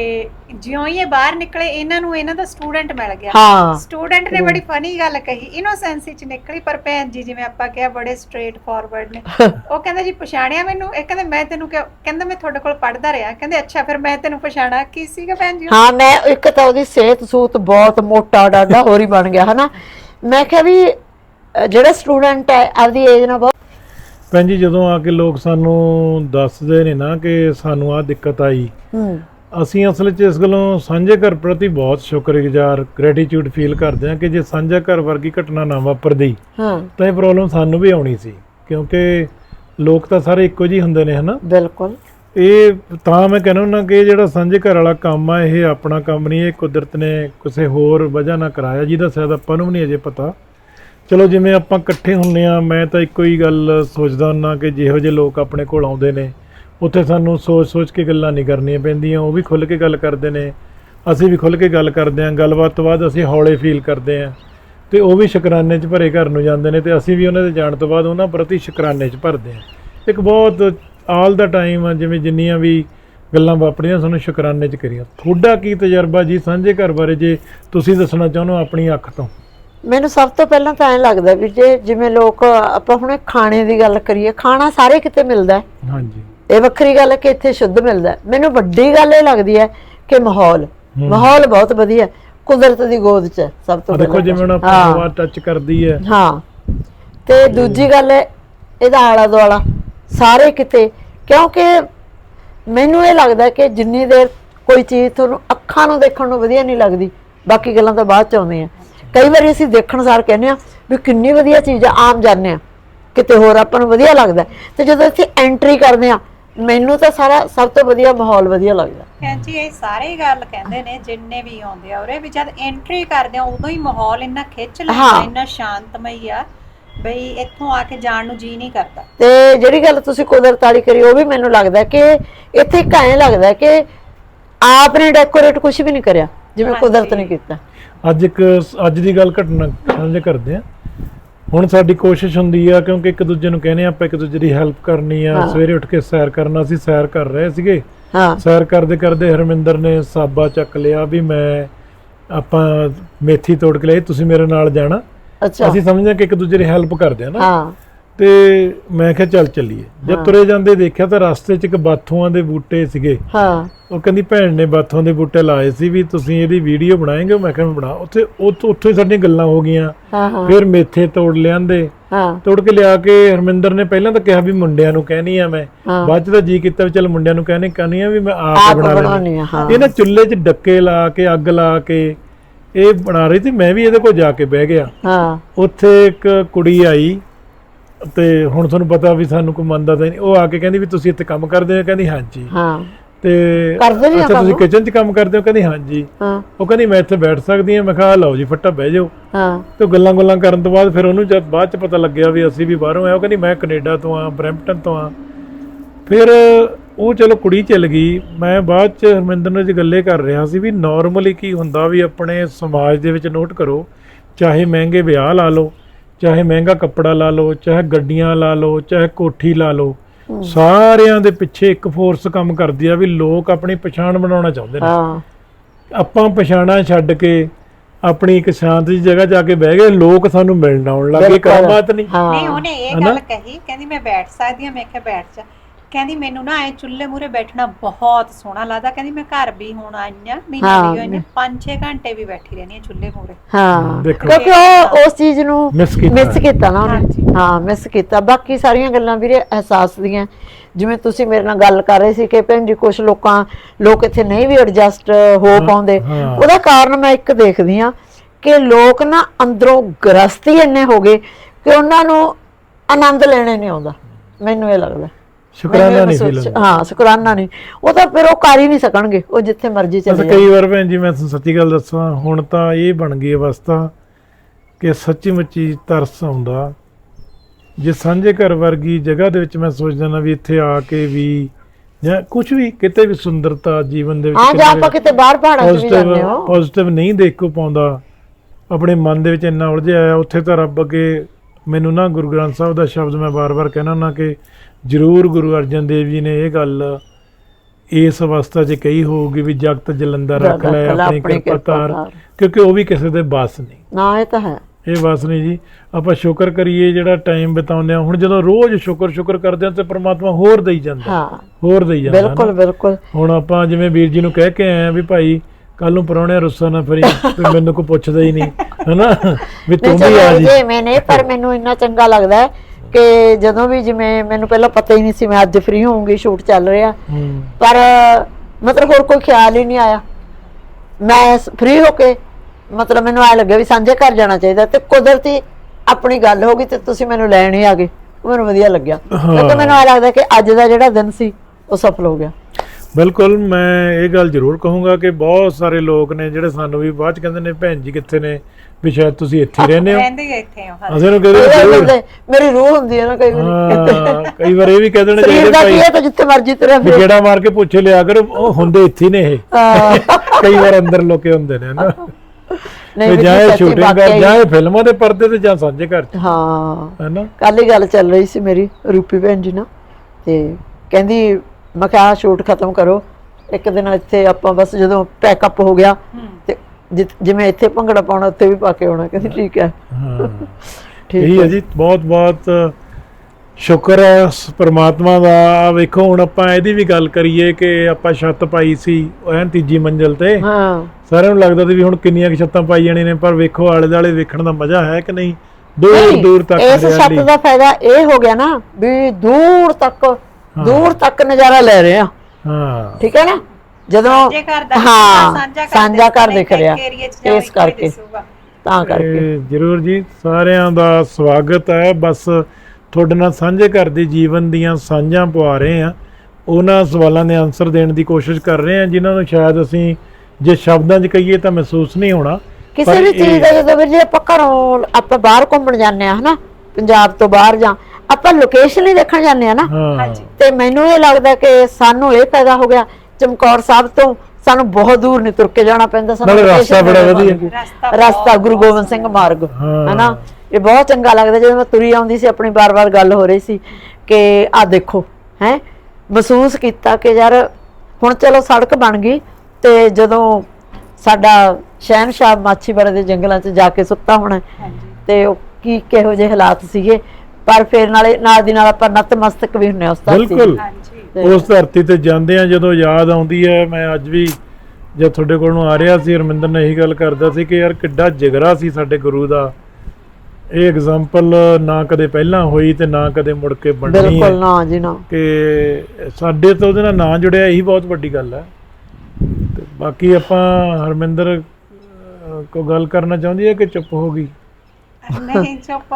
ਜਿਉਂ ਹੀ ਇਹ ਬਾਹਰ ਨਿਕਲੇ ਇਹਨਾਂ ਨੂੰ ਇਹਨਾਂ ਦਾ ਸਟੂਡੈਂਟ ਮਿਲ ਗਿਆ। ਹਾਂ। ਸਟੂਡੈਂਟ ਨੇ ਬੜੀ ਫਨੀ ਗੱਲ ਕਹੀ। ਇਨੋਸੈਂਸੀ ਚ ਨਿਕਲੀ ਪਰ ਭੈਣ ਜੀ ਜਿਵੇਂ ਆਪਾਂ ਕਿਹਾ ਬੜੇ ਸਟ੍ਰੇਟ ਫਾਰਵਰਡ ਨੇ। ਉਹ ਕਹਿੰਦਾ ਜੀ ਪਛਾਣਿਆ ਮੈਨੂੰ? ਇਹ ਕਹਿੰਦੇ ਮੈਂ ਤੈਨੂੰ ਕਿਹਾ ਕਹਿੰਦਾ ਮੈਂ ਤੁਹਾਡੇ ਕੋਲ ਪੜਦਾ ਰਿਹਾ। ਕਹਿੰਦੇ ਅੱਛਾ ਫਿਰ ਮੈਂ ਤੈਨੂੰ ਪਛਾਣਾ। ਕੀ ਸੀਗਾ ਭੈਣ ਜੀ? ਹਾਂ ਮੈਂ ਇੱਕ ਤਾਂ ਉਹਦੀ ਸਿਹਤ ਸੂਤ ਬਹੁਤ ਮੋਟਾ ਡਾਡਾ ਹੋਰ ਹੀ ਬਣ ਗਿਆ ਹਨਾ? ਮੈਂ ਕਿਹਾ ਵੀ ਜਿਹੜਾ ਸਟੂਡੈਂਟ ਹੈ ਆਪਦੀ ਏਜ ਨਾਲ ਬਹੁਤ ਭੈਣ ਜੀ ਜਦੋਂ ਆ ਕੇ ਲੋਕ ਸਾਨੂੰ ਦੱਸਦੇ ਨੇ ਨਾ ਕਿ ਸਾਨੂੰ ਆ ਦਿੱਕਤ ਆਈ ਹੂੰ। ਅਸੀਂ ਅਸਲ 'ਚ ਇਸ ਗੱਲੋਂ ਸਾਂਝੇ ਘਰ ਪ੍ਰਤੀ ਬਹੁਤ ਸ਼ੁਕਰਗੁਜ਼ਾਰ ਗ੍ਰੈਟੀਟਿਊਡ ਫੀਲ ਕਰਦੇ ਹਾਂ ਕਿ ਜੇ ਸਾਂਝਾ ਘਰ ਵਰਗੀ ਘਟਨਾ ਨਾ ਵਾਪਰਦੀ ਹਾਂ। ਤਾਂ ਇਹ ਪ੍ਰੋਬਲਮ ਸਾਨੂੰ ਵੀ ਆਉਣੀ ਸੀ ਕਿਉਂਕਿ ਲੋਕ ਤਾਂ ਸਾਰੇ ਇੱਕੋ ਜਿਹੇ ਹੁੰਦੇ ਨੇ ਹਨਾ? ਬਿਲਕੁਲ। ਇਹ ਤਾਂ ਮੈਂ ਕਹਿੰਦਾ ਹੁੰਦਾ ਕਿ ਜਿਹੜਾ ਸਾਂਝੇ ਘਰ ਵਾਲਾ ਕੰਮ ਆ ਇਹ ਆਪਣਾ ਕੰਮ ਨਹੀਂ ਇਹ ਕੁਦਰਤ ਨੇ ਕਿਸੇ ਹੋਰ ਵਜ੍ਹਾ ਨਾਲ ਕਰਾਇਆ ਜਿਹਦਾ ਸ਼ਾਇਦ ਆਪਾਂ ਨੂੰ ਵੀ ਨਹੀਂ ਅਜੇ ਪਤਾ। ਚਲੋ ਜਿਵੇਂ ਆਪਾਂ ਇਕੱਠੇ ਹੁੰਨੇ ਆ ਮੈਂ ਤਾਂ ਇੱਕੋ ਹੀ ਗੱਲ ਸੋਚਦਾ ਹੁੰਦਾ ਕਿ ਜਿਹੋ ਜਿਹੇ ਲੋਕ ਆਪਣੇ ਕੋਲ ਆਉਂਦੇ ਨੇ ਉੱਥੇ ਸਾਨੂੰ ਸੋਚ-ਸੋਚ ਕੇ ਗੱਲਾਂ ਨਹੀਂ ਕਰਨੀਆਂ ਪੈਂਦੀਆਂ ਉਹ ਵੀ ਖੁੱਲ੍ਹ ਕੇ ਗੱਲ ਕਰਦੇ ਨੇ। ਅਸੀਂ ਵੀ ਖੁੱਲ੍ਹ ਕੇ ਗੱਲ ਕਰਦੇ ਹਾਂ ਗੱਲਬਾਤ ਤੋਂ ਬਾਅਦ ਅਸੀਂ ਹੌਲੇ ਫੀਲ ਕਰਦੇ ਹਾਂ। ਤੇ ਉਹ ਵੀ ਸ਼ੁਕਰਾਨੇ 'ਚ ਭਰੇ ਘਰ ਨੂੰ ਜਾਂਦੇ ਨੇ ਤੇ ਅਸੀਂ ਵੀ ਉਹਨਾਂ ਦੇ ਜਾਣ ਤੋਂ ਬਾਅਦ ਉਹਨਾਂ ਪ੍ਰਤੀ ਸ਼ੁਕਰਾਨੇ 'ਚ ਭਰਦੇ ਹਾਂ। ਇੱਕ ਬਹੁਤ ਆਲ ਦਾ ਟਾਈਮ ਆ ਜਿਵੇਂ ਜਿੰਨੀਆਂ ਵੀ ਗੱਲਾਂ ਵਾਪਰੀਆਂ ਸਾਨੂੰ ਸ਼ੁਕਰਾਨੇ 'ਚ ਕਰੀਆਂ। ਤੁਹਾਡਾ ਕੀ ਤਜਰਬਾ ਜੀ ਸਾਂਝੇ ਘਰ ਬਾਰੇ ਜੇ ਤੁਸੀਂ ਦੱਸਣਾ ਚਾਹੁੰਦੇ ਹੋ ਆਪਣੀ ਅੱਖ ਤੋਂ? ਮੈਨੂੰ ਸਭ ਤੋਂ ਪਹਿਲਾਂ ਤਾਂ ਐਂ ਲੱਗਦਾ ਵੀ ਜੇ ਜਿਵੇਂ ਲੋਕ ਆਪਾਂ ਹੁਣ ਖਾਣੇ ਦੀ ਗੱਲ ਕਰੀਏ ਖਾਣਾ ਸਾਰੇ ਕਿਤੇ ਮਿਲਦਾ ਹੈ। ਹਾਂਜੀ। ਇਹ ਵੱਖਰੀ ਗੱਲ ਹੈ ਕਿ ਇੱਥੇ ਸ਼ੁੱਧ ਮਿਲਦਾ। ਮੈਨੂੰ ਵੱਡੀ ਗੱਲ ਇਹ ਲੱਗਦੀ ਹੈ ਕਿ ਮਾਹੌਲ ਮਾਹੌਲ ਬਹੁਤ ਵਧੀਆ। ਕੁਦਰਤ ਦੀ ਗੋਦ 'ਚ ਸਭ ਤੋਂ ਆ ਦੇਖੋ ਜਿਵੇਂ ਹੁਣ। ਆਪਾਂ। ਹਵਾ ਟੱਚ ਕਰਦੀ ਹੈ ਹਾਂ ਤੇ ਦੂਜੀ ਗੱਲ ਹੈ ਇਹਦਾ ਆਲਾ ਦੁਆਲਾ ਸਾਰੇ ਕਿਤੇ ਕਿਉਂਕਿ ਮੈਨੂੰ ਇਹ ਲੱਗਦਾ ਕਿ ਜਿੰਨੀ ਦੇਰ ਕੋਈ ਚੀਜ਼ ਤੁਹਾਨੂੰ ਅੱਖਾਂ ਨੂੰ ਦੇਖਣ ਨੂੰ ਵਧੀਆ ਨਹੀਂ ਲੱਗਦੀ ਬਾਕੀ ਗੱਲਾਂ ਤਾਂ ਬਾਅਦ ਚ ਆਉਂਦੀਆਂ ਕਈ ਵਾਰੀ ਅਸੀਂ ਦੇਖਣ ਸਾਰ ਕਹਿੰਦੇ ਆ ਵੀ ਕਿੰਨੀ ਵਧੀਆ ਚੀਜ਼ ਆ ਆਮ ਜਾਂਦੇ ਆ ਕਿਤੇ ਹੋਰ ਆਪਾਂ ਨੂੰ ਵਧੀਆ ਲੱਗਦਾ। ਤੇ ਜਦੋਂ ਇੱਥੇ ਐਂਟਰੀ ਕਰਦੇ ਆ ਮੈਨੂੰ ਤਾਂ ਸਾਰਾ ਸਭ ਤੋਂ ਵਧੀਆ ਮਾਹੌਲ ਵਧੀਆ ਲੱਗਦਾ। ਜੀ ਇਹ ਸਾਰੇ ਹੀ ਗੱਲ ਕਹਿੰਦੇ ਨੇ ਜਿੰਨੇ ਵੀ ਆਉਂਦੇ ਆ ਉਰੇ ਵੀ ਜਦ ਐਂਟਰੀ ਕਰਦੇ ਆ ਉਦੋਂ ਹੀ ਮਾਹੌਲ ਇੰਨਾ ਖਿੱਚ ਲੈਂਦਾ ਹਾਂ। ਇੰਨਾ ਸ਼ਾਂਤਮਈ ਆ ਬਈ ਇੱਥੋਂ ਆ ਕੇ ਜਾਣ ਨੂੰ ਜੀ ਨਹੀਂ ਕਰਦਾ। ਤੇ ਜਿਹੜੀ ਗੱਲ ਤੁਸੀਂ ਕੁਦਰਤ ਵਾਲੀ ਕਰੀ ਉਹ ਵੀ ਮੈਨੂੰ ਲੱਗਦਾ ਕਿ ਇੱਥੇ ਇੱਕ ਐਂ ਲੱਗਦਾ ਕਿ ਆਪ ਨੇ ਡੈਕੋਰੇਟ ਕੁਝ ਵੀ ਨਹੀਂ ਕਰਿਆ ਜਿਵੇਂ ਕੁਦਰਤ ਨੇ ਕੀਤਾ। ਅੱਜ ਇੱਕ ਅੱਜ ਦੀ ਗੱਲ ਘਟਨਾ ਸਾਂਝੇ ਕਰਦੇ ਆ ਹੁਣ ਸਾਡੀ ਕੋਸ਼ਿਸ਼ ਹੁੰਦੀ ਆ ਕਿਉਂਕਿ ਇੱਕ ਦੂਜੇ ਨੂੰ ਕਹਿੰਦੇ ਆ ਆਪਾਂ ਇੱਕ ਦੂਜੇ ਦੀ ਹੈਲਪ ਕਰਨੀ ਆ। ਹਾਂ। ਸਵੇਰੇ ਉੱਠ ਕੇ ਸੈਰ ਕਰਨਾ ਅਸੀਂ ਸੈਰ ਕਰ ਰਹੇ ਸੀਗੇ। ਹਾਂ। ਸੈਰ ਕਰਦੇ ਕਰਦੇ ਹਰਮਿੰਦਰ ਨੇ ਸਾਬਾ ਚੱਕ ਲਿਆ ਵੀ ਮੈਂ ਆਪਾਂ ਮੇਥੀ ਤੋੜ ਕੇ ਲਈ ਤੁਸੀਂ ਮੇਰੇ ਨਾਲ ਜਾਣਾ। ਅੱਛਾ। ਅਸੀਂ ਸਮਝਦੇ ਹਾਂ ਕਿ ਇੱਕ ਦੂਜੇ ਦੀ ਹੈਲਪ ਕਰਦੇ ਆ ਨਾ। ਹਾਂ। ਤੇ ਮੈਂ ਕਿਹਾ ਚੱਲ ਚੱਲੀਏ। ਜਦ ਤੁਰੇ ਜਾਂਦੇ ਦੇਖਿਆ ਤਾਂ ਰਸਤੇ 'ਚ ਇੱਕ ਬਾਥੂਆਂ ਦੇ ਬੂਟੇ ਸੀਗੇ। ਹਾਂ। ਉਹ ਕਹਿੰਦੀ ਭੈਣ ਨੇ ਬਾਥੋਂ ਦੇ ਬੂਟੇ ਲਾਏ ਸੀ ਵੀ ਤੁਸੀਂ ਇਹਦੀ ਵੀਡੀਓ ਬਣਾਏਂਗੇ? ਮੈਂ ਕਿਹਾ ਮੈਂ ਬਣਾ ਉੱਥੇ ਉੱਥੋਂ ਉੱਥੋਂ ਸਾਡੀਆਂ ਗੱਲਾਂ ਹੋ ਗਈਆਂ। ਹਾਂ ਹਾਂ। ਫਿਰ ਮੇਥੇ ਤੋੜ ਲਿਆਂਦੇ। ਹਾਂ। ਤੋੜ ਕੇ ਲਿਆ ਕੇ ਹਰਮਿੰਦਰ ਨੇ ਪਹਿਲਾਂ ਤਾਂ ਕਿਹਾ ਵੀ ਮੁੰਡਿਆਂ ਨੂੰ ਕਹਿਣੀ ਆ ਮੈਂ। ਹਾਂ। ਬਾਅਦ ਚ ਤਾਂ ਜੀ ਕੀਤਾ ਵੀ ਚੱਲ ਮੁੰਡਿਆਂ ਨੂੰ ਕਹਿਣੀ ਕਰਨੀ ਆ ਵੀ ਮੈਂ ਆਪ ਆਪ ਬਣਾ ਬਣਾਉਣੀ ਲੈਣੀ ਆ ਹਾਂ। ਇਹ ਨਾ ਚੁੱਲ੍ਹੇ 'ਚ ਡੱਕੇ ਲਾ ਕੇ ਅੱਗ ਲਾ ਕੇ ਇਹ ਬਣਾ ਰਹੀ ਸੀ। ਮੈਂ ਵੀ ਇਹਦੇ ਕੋਲ ਜਾ ਕੇ ਬਹਿ ਗਿਆ। ਹਾਂ। ਉੱਥੇ ਇੱਕ ਕੁੜੀ ਆਈ। ਤੇ ਹੁਣ ਤੁਹਾਨੂੰ ਪਤਾ ਵੀ ਸਾਨੂੰ ਕੋਈ ਮੰਨਦਾ ਤਾਂ ਨਹੀਂ। ਉਹ ਆ ਕੇ ਕਹਿੰਦੀ ਵੀ ਤੁਸੀਂ ਇੱਥੇ ਕੰਮ ਕਰਦੇ ਹੋ ਕਹਿੰਦੀ ਹਾਂਜੀ। ਹਾਂ। ਤੇ ਕਰਦੇ ਵੀ ਆ ਅੱਛਾ ਤੁਸੀਂ? ਕਿਚਨ 'ਚ ਕੰਮ ਕਰਦੇ ਹੋ ਕਹਿੰਦੀ ਹਾਂਜੀ। ਹਾਂ। ਉਹ ਕਹਿੰਦੀ ਮੈਂ ਇੱਥੇ ਬੈਠ ਸਕਦੀ ਹਾਂ ਮੈਂ ਕਿਹਾ ਲਓ ਜੀ ਫੱਟਾ ਬਹਿ ਜਾਓ। ਹਾਂ। ਤੇ ਉਹ ਗੱਲਾਂ ਗੱਲਾਂ ਕਰਨ ਤੋਂ ਬਾਅਦ ਫਿਰ ਉਹਨੂੰ ਜਦ ਬਾਅਦ 'ਚ ਪਤਾ ਲੱਗਿਆ ਵੀ ਅਸੀਂ ਵੀ ਬਾਹਰੋਂ ਆਏ ਉਹ ਕਹਿੰਦੀ ਮੈਂ ਕੈਨੇਡਾ ਤੋਂ ਆ ਬਰੈਂਪਟਨ ਤੋਂ ਆ ਫਿਰ ਉਹ ਚਲੋ ਕੁੜੀ ਚਲ ਗਈ। ਮੈਂ ਬਾਅਦ 'ਚ ਹਰਮਿੰਦਰ ਨਾਲ ਜੀ ਗੱਲੇ ਕਰ ਰਿਹਾ ਸੀ ਵੀ ਨਾਰਮਲੀ ਕੀ ਹੁੰਦਾ ਵੀ ਆਪਣੇ ਸਮਾਜ ਦੇ ਵਿੱਚ ਨੋਟ ਕਰੋ ਚਾਹੇ ਮਹਿੰਗੇ ਵਿਆਹ ਲਾ ਲਓ ਚਾਹੇ ਮਹਿੰਗਾ ਕੱਪੜਾ ਲਾ ਲਓ ਚਾਹੇ ਗੱਡੀਆਂ ਲਾ ਲਓ ਚਾਹੇ ਕੋਠੀ ਲਾ ਲਓ ਸਾਰਿਆਂ ਦੇ ਪਿੱਛੇ ਇੱਕ ਫੋਰਸ ਕੰਮ ਕਰਦੀ ਆ ਵੀ ਲੋਕ ਆਪਣੀ ਪਛਾਣ ਬਣਾਉਣਾ ਚਾਹੁੰਦੇ ਨੇ। ਹਾਂ। ਆਪਾਂ ਪਛਾਣਾ ਛੱਡ ਕੇ ਆਪਣੀ ਇੱਕ ਸ਼ਾਂਤ ਜਿਹੀ ਜਗ੍ਹਾ ਜਾ ਕੇ ਬਹਿ ਗਏ ਲੋਕ ਸਾਨੂੰ ਮਿਲਣ ਆਉਣ ਲੱਗੇ ਬਿਲਕੁਲ। ਕਰਾਮਾਤ ਨਹੀਂ। ਨਹੀਂ ਉਹਨੇ ਇਹ? ਗੱਲ ਕਹੀ ਕਹਿੰਦੀ ਮੈਂ ਬੈਠ ਸਕਦੀ ਹਾਂ ਮੈਂ ਕਿਹਾ ਬੈਠ ਜਾ। ਕਹਿੰਦੀ ਮੈਨੂੰ ਨਾ ਐ ਚੁੱਲ੍ਹੇ ਮੂਰੇ ਬੈਠਣਾ ਬਹੁਤ ਸੋਹਣਾ ਲੱਗਦਾ ਕਹਿੰਦੀ ਮੈਂ ਘਰ ਵੀ ਹੁਣ ਆਈ ਆ ਮਹੀਨਾ ਹਾਂ। ਵੀ ਹੋਈ 5-6 ਘੰਟੇ ਵੀ ਬੈਠੀ ਰਹਿੰਦੀ ਆ ਚੁੱਲ੍ਹੇ ਮੂਰੇ ਹਾਂ ਦੇਖੋ। ਕਿਉਂਕਿ ਉਹ ਉਸ ਚੀਜ਼ ਨੂੰ Miss ਕੀਤਾ। ਮਿਸ ਕੀਤਾ ਨਾ ਹਾਂਜੀ। ਉਹਨੇ ਹਾਂ ਮਿਸ ਕੀਤਾ ਬਾਕੀ ਸਾਰੀਆਂ ਗੱਲਾਂ ਵੀਰੇ ਅਹਿਸਾਸ ਦੀਆਂ ਜਿਵੇਂ ਤੁਸੀਂ ਮੇਰੇ ਨਾਲ ਗੱਲ ਕਰ ਰਹੇ ਸੀ ਕਿ ਭੈਣ ਜੀ ਕੁਝ ਲੋਕਾਂ ਲੋਕ ਇੱਥੇ ਨਹੀਂ ਵੀ ਐਡਜਸਟ ਹੋ ਪਾਉਂਦੇ ਹਾਂ। ਉਹਦਾ ਕਾਰਨ ਮੈਂ ਇੱਕ ਦੇਖਦੀ ਆ ਕਿ ਲੋਕ ਨਾ ਅੰਦਰੋਂ ਗ੍ਰਸਤੀ ਇੰਨੇ ਹੋ ਗਏ ਕਿ ਉਹਨਾਂ ਨੂੰ ਆਨੰਦ ਲੈਣੇ ਨਹੀਂ ਆਉਂਦਾ ਮੈਨੂੰ ਇਹ ਲੱਗਦਾ ਸ਼ੁਕਰਾਨਾ ਨਹੀਂ ਫੀਲ ਮਹਿਸੂਸ- ਹਾਂ ਸ਼ੁਕਰਾਨਾ ਨਹੀਂ। ਉਹ ਤਾਂ ਫਿਰ ਉਹ ਕਰ ਹੀ ਨਹੀਂ ਸਕਣਗੇ ਉਹ ਜਿੱਥੇ ਮਰਜ਼ੀ ਚਲੇ ਕਈ ਵਾਰ ਭੈਣ ਜੀ ਮੈਂ ਤੁਹਾਨੂੰ ਸੱਚੀ ਗੱਲ ਦੱਸਾਂ ਹੁਣ ਤਾਂ ਇਹ ਬਣ ਗਈ ਅਵਸਥਾ ਕਿ ਸੱਚੀ ਮੁੱਚੀ ਤਰਸ ਆਉਂਦਾ। ਜੇ ਸਾਂਝੇ ਘਰ ਵਰਗੀ ਜਗ੍ਹਾ ਦੇ ਵਿੱਚ ਮੈਂ ਸੋਚਦਾ ਨਾ ਵੀ ਇੱਥੇ ਆ ਕੇ ਵੀ ਜਾਂ ਕੁਝ ਵੀ ਕਿਤੇ ਵੀ ਸੁੰਦਰਤਾ ਜੀਵਨ ਦੇ ਹਾਂ ਜਾਂ ਕਿਤੇ ਆਪਾਂ ਕਿਤੇ ਬਾਹਰ ਪਹਾੜਾਂ 'ਚ ਵੀ ਜਾਂਦੇ ਹੋ। ਪੋਜ਼ਿਟਿਵ ਨਹੀਂ ਦੇਖ ਕੋ ਪਾਉਂਦਾ। ਆਪਣੇ ਮਨ ਦੇ ਵਿੱਚ ਇੰਨਾ ਉਲਝਿਆ ਆਇਆ ਉੱਥੇ ਤਾਂ ਰੱਬ ਅੱਗੇ ਮੈਨੂੰ ਨਾ ਗੁਰੂ ਗ੍ਰੰਥ ਸਾਹਿਬ ਦਾ ਸ਼ਬਦ ਮੈਂ ਬਾਰ-ਬਾਰ ਕਹਿਣਾ ਨਾ ਕਿ ਜ਼ਰੂਰ ਗੁਰੂ ਅਰਜਨ ਦੇਵ ਜੀ ਨੇ ਇਹ ਗੱਲ ਇਸ ਅਵਸਥਾ 'ਚ ਕਹੀ ਹੋਊਗੀ ਵੀ ਜਗਤ ਜਲੰਧਰ ਰੱਖ ਲੈ ਆਪਣੀ ਕਿਰਪਾ ਤਾਰ ਕਿਉਂਕਿ ਉਹ ਵੀ ਕਿਸੇ ਦੇ ਬਸ ਨਹੀਂ। ਨਾ ਇਹ ਤਾਂ ਹੈ। ਇਹ ਬਸ ਨਹੀਂ ਜੀ। ਆਪਾਂ ਸ਼ੁਕਰ ਕਰੀਏ ਜਿਹੜਾ ਟਾਈਮ ਬਿਤਾਉਂਦੇ ਆ ਹੁਣ ਜਦੋਂ ਰੋਜ਼ ਸ਼ੁਕਰ ਸ਼ੁਕਰ ਕਰਦੇ ਆ ਤੇ ਪ੍ਰਮਾਤਮਾ ਹੋਰ ਦੇਈ ਜਾਂਦਾ। ਹਾਂ। ਹੋਰ ਦੇਈ ਜਾਂਦਾ। ਬਿਲਕੁਲ ਬਿਲਕੁਲ। ਹੁਣ ਆਪਾਂ ਜਿਵੇਂ ਵੀਰ ਜੀ ਨੂੰ ਕਹਿ ਕੇ ਆਏ ਆ ਵੀ ਭਾਈ ਕੱਲ ਨੂੰ ਪਰੌਣੇ ਰੁੱਸਾ ਨਾ ਫਰੀ ਵੀ ਮੈਨੂੰ ਕੋਈ ਪੁੱਛਦਾ ਹੀ ਨਹੀਂ ਹਨਾ? ਵੀ ਤੂੰ ਨਹੀਂ ਵੀ ਆ ਜੀ। ਜੇ ਮੈਨੇ ਪਰ ਮੈਨੂੰ ਇੰਨਾ ਚੰਗਾ ਲੱਗਦਾ ਹੈ ਕਿ ਜਦੋਂ ਵੀ ਜਿਵੇਂ ਮੈਨੂੰ ਪਹਿਲਾਂ ਪਤਾ ਹੀ ਨਹੀਂ ਸੀ ਮੈਂ ਅੱਜ ਫ੍ਰੀ ਹੋਊਂਗੀ ਸ਼ੂਟ ਚੱਲ ਰਿਹਾ। ਪਰ ਮਤਲਬ ਹੋਰ ਕੋਈ ਖਿਆਲ ਹੀ ਨਹੀਂ ਆਇਆ। ਮੈਂ ਫ੍ਰੀ ਹੋ ਕੇ ਮਤਲਬ ਮੈਨੂੰ ਐ ਲੱਗਿਆ ਵੀ ਸਾਂਝੇ ਘਰ ਜਾਣਾ ਚਾਹੀਦਾ ਤੇ ਕੁਦਰਤੀ ਆਪਣੀ ਗੱਲ ਹੋ ਗਈ ਤੇ ਤੁਸੀਂ ਮੈਨੂੰ ਲੈਣ ਹੀ ਆ ਗਏ। ਮੈਨੂੰ ਵਧੀਆ ਲੱਗਿਆ। ਕਿਉਂਕਿ ਮੈਨੂੰ ਐ ਲੱਗਦਾ ਕਿ ਅੱਜ ਦਾ ਜਿਹੜਾ ਦਿਨ ਸੀ ਉਹ ਸਫਲ ਹੋ ਗਿਆ। ਬਿਲਕੁਲ ਮੈਂ ਇਹ ਗੱਲ ਜ਼ਰੂਰ ਕਹੂੰਗਾ ਕਿ ਬਹੁਤ ਸਾਰੇ ਲੋਕ ਨੇ ਜਿਹੜੇ ਸਾਨੂੰ ਵੀ ਬਾਅਦ ਚ ਕਹਿੰਦੇ ਨੇ ਭੈਣ ਜੀ ਕਿੱਥੇ ਨੇ? ਵੀ ਸ਼ਾਇਦ ਤੁਸੀਂ ਇੱਥੇ ਰਹਿੰਦੇ ਹੋ। ਰਹਿੰਦੇ ਹੀ ਇੱਥੇ ਹੋ ਹਾਂ ਅਸੀਂ ਨੂੰ ਕਹਿੰਦੇ ਜ਼ਰੂਰ। ਮੇਰੀ ਰੂਹ ਹੁੰਦੀ ਹੈ ਨਾ ਕਈ ਵਾਰੀ। ਹਾਂ ਕਈ ਵਾਰ ਇਹ ਵੀ ਕਹਿ ਦੇਣਾ ਚਾਹੀਦਾ ਭਾਈ ਤਾਂ ਜਿੱਥੇ ਮਰਜ਼ੀ ਤੁਰਿਆ ਵੀ ਫਿਰੇ। ਗੇੜਾ ਮਾਰ ਕੇ ਪੁੱਛ ਲਿਆ ਕਰੋ ਉਹ ਹੁੰਦੇ ਇੱਥੇ ਨੇ ਇਹ। ਹਾਂ। ਕਈ ਵਾਰ ਅੰਦਰ ਲੋਕੇ ਹੁੰਦੇ ਨੇ ਨਾ ਨਹੀਂ ਵੀ ਵੀ ਜਾਂ ਇਹ ਸੱਚੀ ਸ਼ੂਟਿੰਗ ਕਰ ਹੀ- ਜਾਂ ਇਹ ਫਿਲਮਾਂ ਦੇ ਪਰਦੇ ਤੇ ਜਾਂ ਸਾਂਝੇ ਘਰ ਚ ਹਾਂ। ਹੈਨਾ। ਕੱਲ ਹੀ ਗੱਲ ਚੱਲ ਰਹੀ ਸੀ ਮੇਰੀ ਰੂਪੀ ਭੈਣ ਜੀ ਨਾਲ ਤੇ ਕਹਿੰਦੀ ਮੈਂ ਕਿਹਾ ਸ਼ੂਟ ਖਤਮ ਕਰੋ। ਇੱਕ ਦਿਨ ਇੱਥੇ ਆਪਾਂ ਬਸ ਜਦੋਂ ਪੈਕਅਪ ਹੋ ਗਿਆ ਤੇ ਜਿ- ਜਿਵੇਂ ਇੱਥੇ ਭੰਗੜਾ ਪਾਉਣਾ ਉੱਥੇ ਵੀ ਪਾ ਕੇ ਆਉਣਾ। ਕਹਿੰਦੀ ਠੀਕ ਹੈ। ਹਾਂ। ਠੀਕ ਇਹੀ ਹੈ ਜੀ ਬਹੁਤ ਬਹੁਤ ਸ਼ੁਕਰ ਹੈ ਉਸ ਪ੍ਰਮਾਤਮਾ ਦਾ। ਆਹ ਵੇਖੋ ਹੁਣ ਆਪਾਂ ਇਹਦੀ ਵੀ ਗੱਲ ਕਰੀਏ ਕਿ ਆਪਾਂ ਛੱਤ ਪਾਈ ਸੀ ਉਹ ਐਨ ਤੀਜੀ ਮੰਜ਼ਲ ਤੇ। ਹਾਂ। ਸਾਰਿਆਂ ਨੂੰ ਲੱਗਦਾ ਸੀ ਵੀ ਹੁਣ ਕਿੰਨੀਆਂ ਕੁ ਛੱਤਾਂ ਪਾਈ ਜਾਣੀਆਂ ਨੇ ਪਰ ਵੇਖੋ ਆਲੇ ਦੁਆਲੇ ਵੇਖਣ ਦਾ ਮਜ਼ਾ ਹੈ ਕਿ ਨਹੀਂ? ਦੂਰ ਨਹੀਂ, ਦੂਰ ਤੱਕ ਇਸ ਛੱਤ ਹਰਿਆਲੀ ਦਾ ਫਾਇਦਾ ਇਹ ਹੋ ਗਿਆ ਨਾ ਵੀ ਦੂਰ ਤੱਕ ਦੂਰ ਤੱਕ ਨਜ਼ਾਰਾ ਲੈ ਰਹੇ ਆ ਹਾਂ। ਠੀਕ ਹੈ ਨਾ? ਜਦੋਂ ਸਾਂਝੇ ਘਰ ਦਾ ਹਾਂ ਸਾਂਝਾ ਘਰ ਦਿਖ ਰਿਹਾ। ਇਸ ਕਰਕੇ। ਤਾਂ ਕਰਕੇ। ਜਰੂਰ ਜੀ ਸਾਰਿਆਂ ਦਾ ਸਵਾਗਤ ਹੈ। ਬਸ ਤੁਹਾਡੇ ਨਾਲ ਸਾਂਝੇ ਘਰ ਦੇ ਜੀਵਨ ਦੀਆਂ ਸਾਂਝਾਂ ਪਵਾ ਰਹੇ ਆ ਉਹਨਾਂ ਸਵਾਲਾਂ ਦੇ ਆਨਸਰ ਦੇਣ ਦੀ ਕੋਸ਼ਿਸ਼ ਕਰ ਰਹੇ ਆ ਜਿਨ੍ਹਾਂ ਨੂੰ ਸ਼ਾਇਦ ਅਸੀਂ ਜੇ ਸ਼ਬਦਾਂ 'ਚ ਕਹੀਏ ਤਾਂ ਮਹਿਸੂਸ ਨਹੀਂ ਹੋਣਾ। ਕਿਸੇ ਵੀ ਚੀਜ਼ ਦਾ ਜਦੋਂ ਵੀ ਜੇ ਆਪਾਂ ਘਰੋਂ ਆਪਾਂ ਬਾਹਰ ਘੁੰਮਣ ਜਾਂਦੇ ਆ ਹਨਾ? ਪੰਜਾਬ ਤੋਂ ਬਾਹਰ ਜਾਂ ਆਪਾਂ ਲੋਕੇਸ਼ਨ ਹੀ ਦੇਖਣ ਜਾਂਦੇ ਆ ਨਾ। ਹਾਂ। ਤੇ ਮੈਨੂੰ ਇਹ ਲੱਗਦਾ ਕਿ ਸਾਨੂੰ ਇਹ ਫਾਇਦਾ ਹੋ ਗਿਆ ਚਮਕੌਰ ਸਾਹਿਬ ਤੋਂ ਸਾਨੂੰ ਬਹੁਤ ਦੂਰ ਨਹੀਂ ਤੁਰ ਕੇ ਜਾਣਾ ਪੈਂਦਾ ਨਾਲੇ location ਰਸਤਾ ਬੜਾ ਵਧੀਆ। ਰਸਤਾ ਗੁਰੂ ਗੋਬਿੰਦ ਸਿੰਘ ਮਾਰਗ ਹਾਂ। ਹਨਾ? ਇਹ ਬਹੁਤ ਚੰਗਾ ਲੱਗਦਾ ਜਦੋਂ ਮੈਂ ਤੁਰੀ ਆਉਂਦੀ ਸੀ ਆਪਣੀ ਬਾਰ-ਬਾਰ ਗੱਲ ਹੋ ਰਹੀ ਸੀ ਕਿ ਆ ਦੇਖੋ ਹੈ? ਮਹਿਸੂਸ ਕੀਤਾ ਕਿ ਯਾਰ ਹੁਣ ਚਲੋ ਸੜਕ ਬਣ ਗਈ ਤੇ ਜਦੋਂ ਸਾਡਾ ਸ਼ਹਿਨਸ਼ਾਹ ਮਾਛੀਵਾੜੇ ਦੇ ਜੰਗਲਾਂ 'ਚ ਜਾ ਕੇ ਸੁੱਤਾ ਹੋਣਾ ਹਾਂਜੀ। ਤੇ ਉਹ ਕੀ ਕਿਹੋ ਜਿਹੇ ਹਾਲਾਤ ਸੀਗੇ ਪਰ ਫਿਰ ਨਾਲੇ ਨਾਲ ਦੀ ਨਾਲ ਆਪਾਂ ਨਤਮਸਤਕ ਵੀ ਹੁੰਨੇ ਉਸ ਧਰਤੀ ਤੇ। ਬਿਲਕੁਲ ਉਸ ਧਰਤੀ ਤੇ ਜਾਂਦੇ ਆ ਜਦੋਂ ਯਾਦ ਆਉਂਦੀ ਹੈ ਮੈਂ ਅੱਜ ਵੀ ਜਦ ਤੁਹਾਡੇ ਕੋਲ ਨੂੰ ਆ ਰਿਹਾ ਸੀ ਰਮਿੰਦਰ ਨੇ ਇਹੀ ਗੱਲ ਕਰਦਾ ਸੀ ਕਿ ਯਾਰ ਕਿੱਡਾ ਜਿਗਰਾ ਸੀ ਸਾਡੇ ਗੁਰੂ ਦਾ। ਇਹ ਐਗਜ਼ਾਮਪਲ ਨਾ ਕਦੇ ਪਹਿਲਾਂ ਹੋਈ ਤੇ ਨਾ ਕਦੇ ਮੁੜ ਕੇ ਬਣਨੀ ਬਿਲਕੁਲ ਨਾ ਜੀ ਨਾ। ਕਿ ਸਾਡੇ ਤੋਂ ਉਹਦੇ ਨਾਲ ਨਾਂ ਜੁੜਿਆ ਇਹੀ ਬਹੁਤ ਵੱਡੀ ਗੱਲ ਹੈ। ਤੇ ਬਾਕੀ ਆਪਾਂ ਹਰਮਿੰਦਰ ਕੋਈ ਗੱਲ ਕਰਨਾ ਚਾਹੁੰਦੀ ਹੈ ਕਿ ਚੁੱਪ ਹੋ ਗਈ? ਨਹੀਂ ਚੁੱਪ।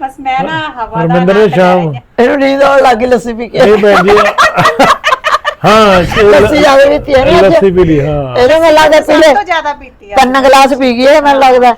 ਬਸ ਮੈਂ ਨਾ ਹਵਾ ਦਾ ਹਰਮਿੰਦਰ ਸ਼ਾਮ। ਇਹਨੂੰ ਨੀਂਦ ਆਉਣ ਲੱਗੀ ਲੱਸੀ ਪੀ ਕੇ। ਇਹ ਭੈਣ ਜੀ ਹਾਂ ਲੱਸੀ ਹੈ ਨਾ ਅੱਜ। ਲੱਸੀ ਪੀ ਲਈ ਹਾਂ। ਇਹਨੇ ਮੈਨੂੰ ਲੱਗਦਾ ਪੀਲੇ ਤੋਂ ਜ਼ਿਆਦਾ ਪੀਤੀ ਆ। ਤਿੰਨ ਗਲਾਸ ਪੀ ਗਈ ਮੈਨੂੰ ਲੱਗਦਾ।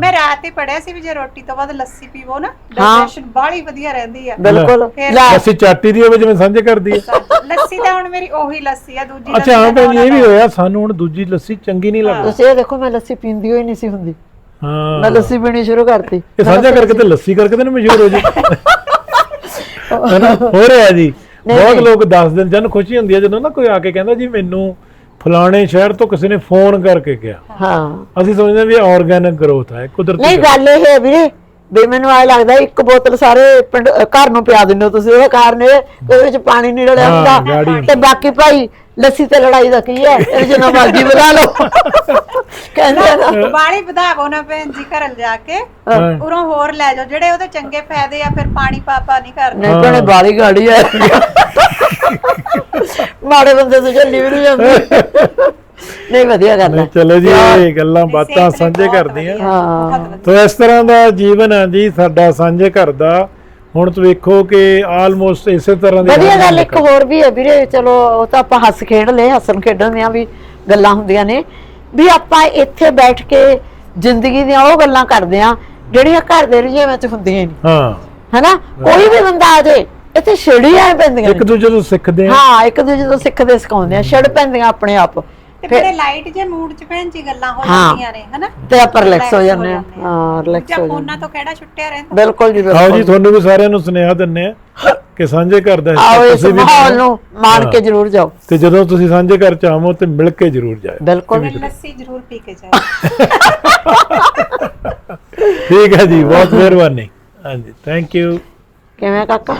ਮੈਂ ਰਾਤ ਹੀ ਪੜਿਆ ਸੀ ਵੀ ਜੇ ਰੋਟੀ ਤੋਂ ਬਾਅਦ ਲੱਸੀ ਪੀਵੋ ਨਾ। ਡਾਈਜੈਸ਼ਨ ਬਾਹਲੀ ਵਧੀਆ ਰਹਿੰਦੀ ਆ। ਬਿਲਕੁਲ। ਲੱਸੀ ਚਾਟੀ ਦੀ ਹੋਵੇ ਜਿਵੇਂ ਸਾਂਝੇ ਕਰਦੀ ਹੈ ਲੱਸੀ ਤਾਂ ਹੁਣ ਮੇਰੀ ਉਹੀ ਲੱਸੀ ਆ ਦੂਜੀ ਲੱਸੀ ਅੱਛਾ ਹਾਂ ਤਾਂ ਭੈਣ ਇਹ ਵੀ ਹੋਇਆ ਸਾਨੂੰ ਹੁਣ ਦੂਜੀ ਲੱਸੀ ਚੰਗੀ ਨਹੀਂ ਲੱਗਦੀ। ਤੁਸੀਂ ਇਹ ਦੇਖੋ ਮੈਂ ਲੱਸੀ ਪੀਂਦੀ ਹੋਈ ਨਹੀਂ ਸੀ ਹੁੰਦੀ। ਮੈਂ ਹਾਂ ਲੱਸੀ ਪੀਣੀ ਸ਼ੁਰੂ ਕਰਤੀ। ਇਹ ਸਾਂਝਾ ਕਰਕੇ ਤੇ ਲੱਸੀ ਕਰਕੇ ਤੇ ਨਾ ਮਸ਼ਹੂਰ ਹੋ ਜੀ ਹੈਨਾ ਹੋ ਰਿਹਾ ਜੀ। ਬਹੁਤ ਲੋਕ ਦੱਸ ਦਿਨ ਜਨ ਖੁਸ਼ੀ ਹੁੰਦੀ ਹੈ ਜਦੋਂ ਨਾ ਕੋਈ ਆ ਕੇ ਕਹਿੰਦਾ ਜੀ ਮੈਨੂੰ ਫਲਾਣੇ ਸ਼ਹਿਰ ਤੋਂ ਕਿਸੇ ਨੇ ਫੋਨ ਕਰਕੇ ਗਿਆ ਹਾਂ। ਅਸੀਂ ਸਮਝਦੇ ਹਾਂ ਵੀ ਆਰਗੈਨਿਕ ਗਰੋਥ ਹੈ ਕੁਦਰਤੀ ਨਹੀਂ ਗੱਲ ਇਹ ਹੈ ਵੀਰੇ ਵੀ ਮੈਨੂੰ ਆ ਲੱਗਦਾ ਇੱਕ ਬੋਤਲ ਸਾਰੇ ਪਿੰਡ ਘਰ ਨੂੰ ਪਿਆ ਦਿੰਦੇ ਹੋ ਤੁਸੀਂ ਇਹ ਕਾਰਨ ਇਹ ਉਹਦੇ ਵਿੱਚ ਪਾਣੀ ਨਹੀਂ ਰਲਿਆ ਹਾਂ, ਹੁੰਦਾ। ਤੇ ਬਾਕੀ ਭਾਈ ਲੱਸੀ ਤੇ ਲੜਾਈ ਦਾ ਕੀ ਹੈ? ਇਹ ਜਿੰਨਾ ਮਰਜ਼ੀ ਵਧਾ ਲਓ। ਕਹਿੰਦੇ ਆ ਨਾ। ਬਾਹਲੀ ਵਧਾਵੋ ਨਾ ਭੈਣ ਜੀ ਘਰ ਜਾ ਕੇ। ਹਾਂ। ਉਰੋਂ ਹੋਰ ਲੈ ਜਾਓ। ਜਿਹੜੇ ਉਹਦੇ ਚੰਗੇ ਫਾਇਦੇ ਆ ਫਿਰ ਪਾਣੀ ਪਾਪਾ ਨਹੀਂ ਕਰਨਾ ਨਹੀਂ ਭੈਣੇ ਬਾਲੀ ਗਾੜੀ ਹੈ। ਮਾੜੇ ਬੰਦੇ ਤੋਂ ਚੱਲੀ ਵੀ ਨਹੀਂ ਜਾਂਦੀ। ਨਹੀਂ ਵਧੀਆ ਗੱਲ ਹੈ। ਚਲੋ ਜੀ ਇਹ ਗੱਲਾਂ ਬਾਤਾਂ ਸਾਂਝੇ ਕਰਦੀਆਂ। ਹਾਂ। ਤੋ ਇਸ ਤਰ੍ਹਾਂ ਦਾ ਜੀਵਨ ਹੈ ਜੀ ਸਾਡਾ ਸਾਂਝੇ ਘਰ ਦਾ। ਹੁਣ ਤੁਸੀਂ ਵੇਖੋ ਕਿ ਆਲਮੋਸਟ ਇਸੇ ਤਰ੍ਹਾਂ ਦੀ ਵਧੀਆ ਗੱਲ ਇੱਕ ਹੋਰ ਵੀ ਹੈ ਵੀਰੇ ਚਲੋ ਉਹ ਤਾਂ ਆਪਾਂ ਹੱਸ ਖੇਡ ਲਏ ਹੱਸਣ ਖੇਡਣ ਦੀਆਂ ਵੀ ਗੱਲਾਂ ਹੁੰਦੀਆਂ ਨੇ। ਵੀ ਆਪਾਂ ਇੱਥੇ ਬੈਠ ਕੇ ਜ਼ਿੰਦਗੀ ਦੀਆਂ ਉਹ ਗੱਲਾਂ ਕਰਦੇ ਆ ਜਿਹੜੀਆਂ ਘਰ ਦੇ ਰੁਝੇਵਿਆਂ ਚ ਹੁੰਦੀਆਂ ਨਹੀਂ। ਹਾਂ। ਹਨਾ? ਕੋਈ ਵੀ ਬੰਦਾ ਆ ਜਾਏ ਇੱਥੇ ਛੜੀਆਂ ਪੈਂਦੀਆਂ ਇੱਕ। ਦੂਜੇ ਤੋਂ ਸਿੱਖਦੇ ਆ। ਹਾਂ ਇੱਕ ਦੂਜੇ ਤੋਂ ਸਿੱਖਦੇ ਸਿਖਾਉਂਦੇ ਆ ਛੜ ਪੈਂਦੀਆਂ ਆਪਣੇ ਆਪ। ਤੇ ਬੜੇ ਲਾਈਟ ਜੇ ਮੂਡ ਚ ਭੈਣ ਜੀ ਗੱਲਾਂ ਹੋ ਹਾਂ। ਜਾਂਦੀਆਂ ਨੇ ਹਨਾ? ਤੇ ਆਪਾਂ ਰਿਲੈਕਸ ਹੋ Relax ਜਾਂਦੇ ਆ ਹਾਂ। ਰਿਲੈਕਸ ਜਾਂ ਹੋ ਜਾਂਦੇ ਫੋਨਾਂ ਤੋਂ ਕਿਹੜਾ ਛੁੱਟਿਆ ਰਹਿੰਦਾ? ਬਿਲਕੁਲ ਜੀ ਆਓ ਬਿਲਕੁਲ। ਜੀ ਤੁਹਾਨੂੰ ਵੀ ਸਾਰਿਆਂ ਨੂੰ ਸੁਨੇਹਾ ਦਿੰਨੇ ਆ ਕਿ ਸਾਂਝੇ ਘਰ ਦਾ ਹਿੱਸਾ ਆਓ ਇਸ ਤੁਸੀਂ ਵੀ ਮਾਹੌਲ ਬਣੋ। ਨੂੰ ਮਾਣ ਕੇ ਜ਼ਰੂਰ ਜਾਓ। ਤੇ ਜਦੋਂ ਤੁਸੀਂ ਸਾਂਝੇ ਘਰ ਚ ਆਵੋ ਤੇ ਮਿਲ ਕੇ ਜ਼ਰੂਰ ਜਾਇਓ। ਬਿਲਕੁਲ। ਮੈਂ ਲੱਸੀ ਜ਼ਰੂਰ ਪੀ ਕੇ ਜਾਓ। ਠੀਕ ਹੈ ਜੀ ਬਹੁਤ ਮਿਹਰਬਾਨੀ। ਹਾਂਜੀ ਥੈਂਕ ਯੂ ਕਿਵੇਂ ਕਾਕਾ?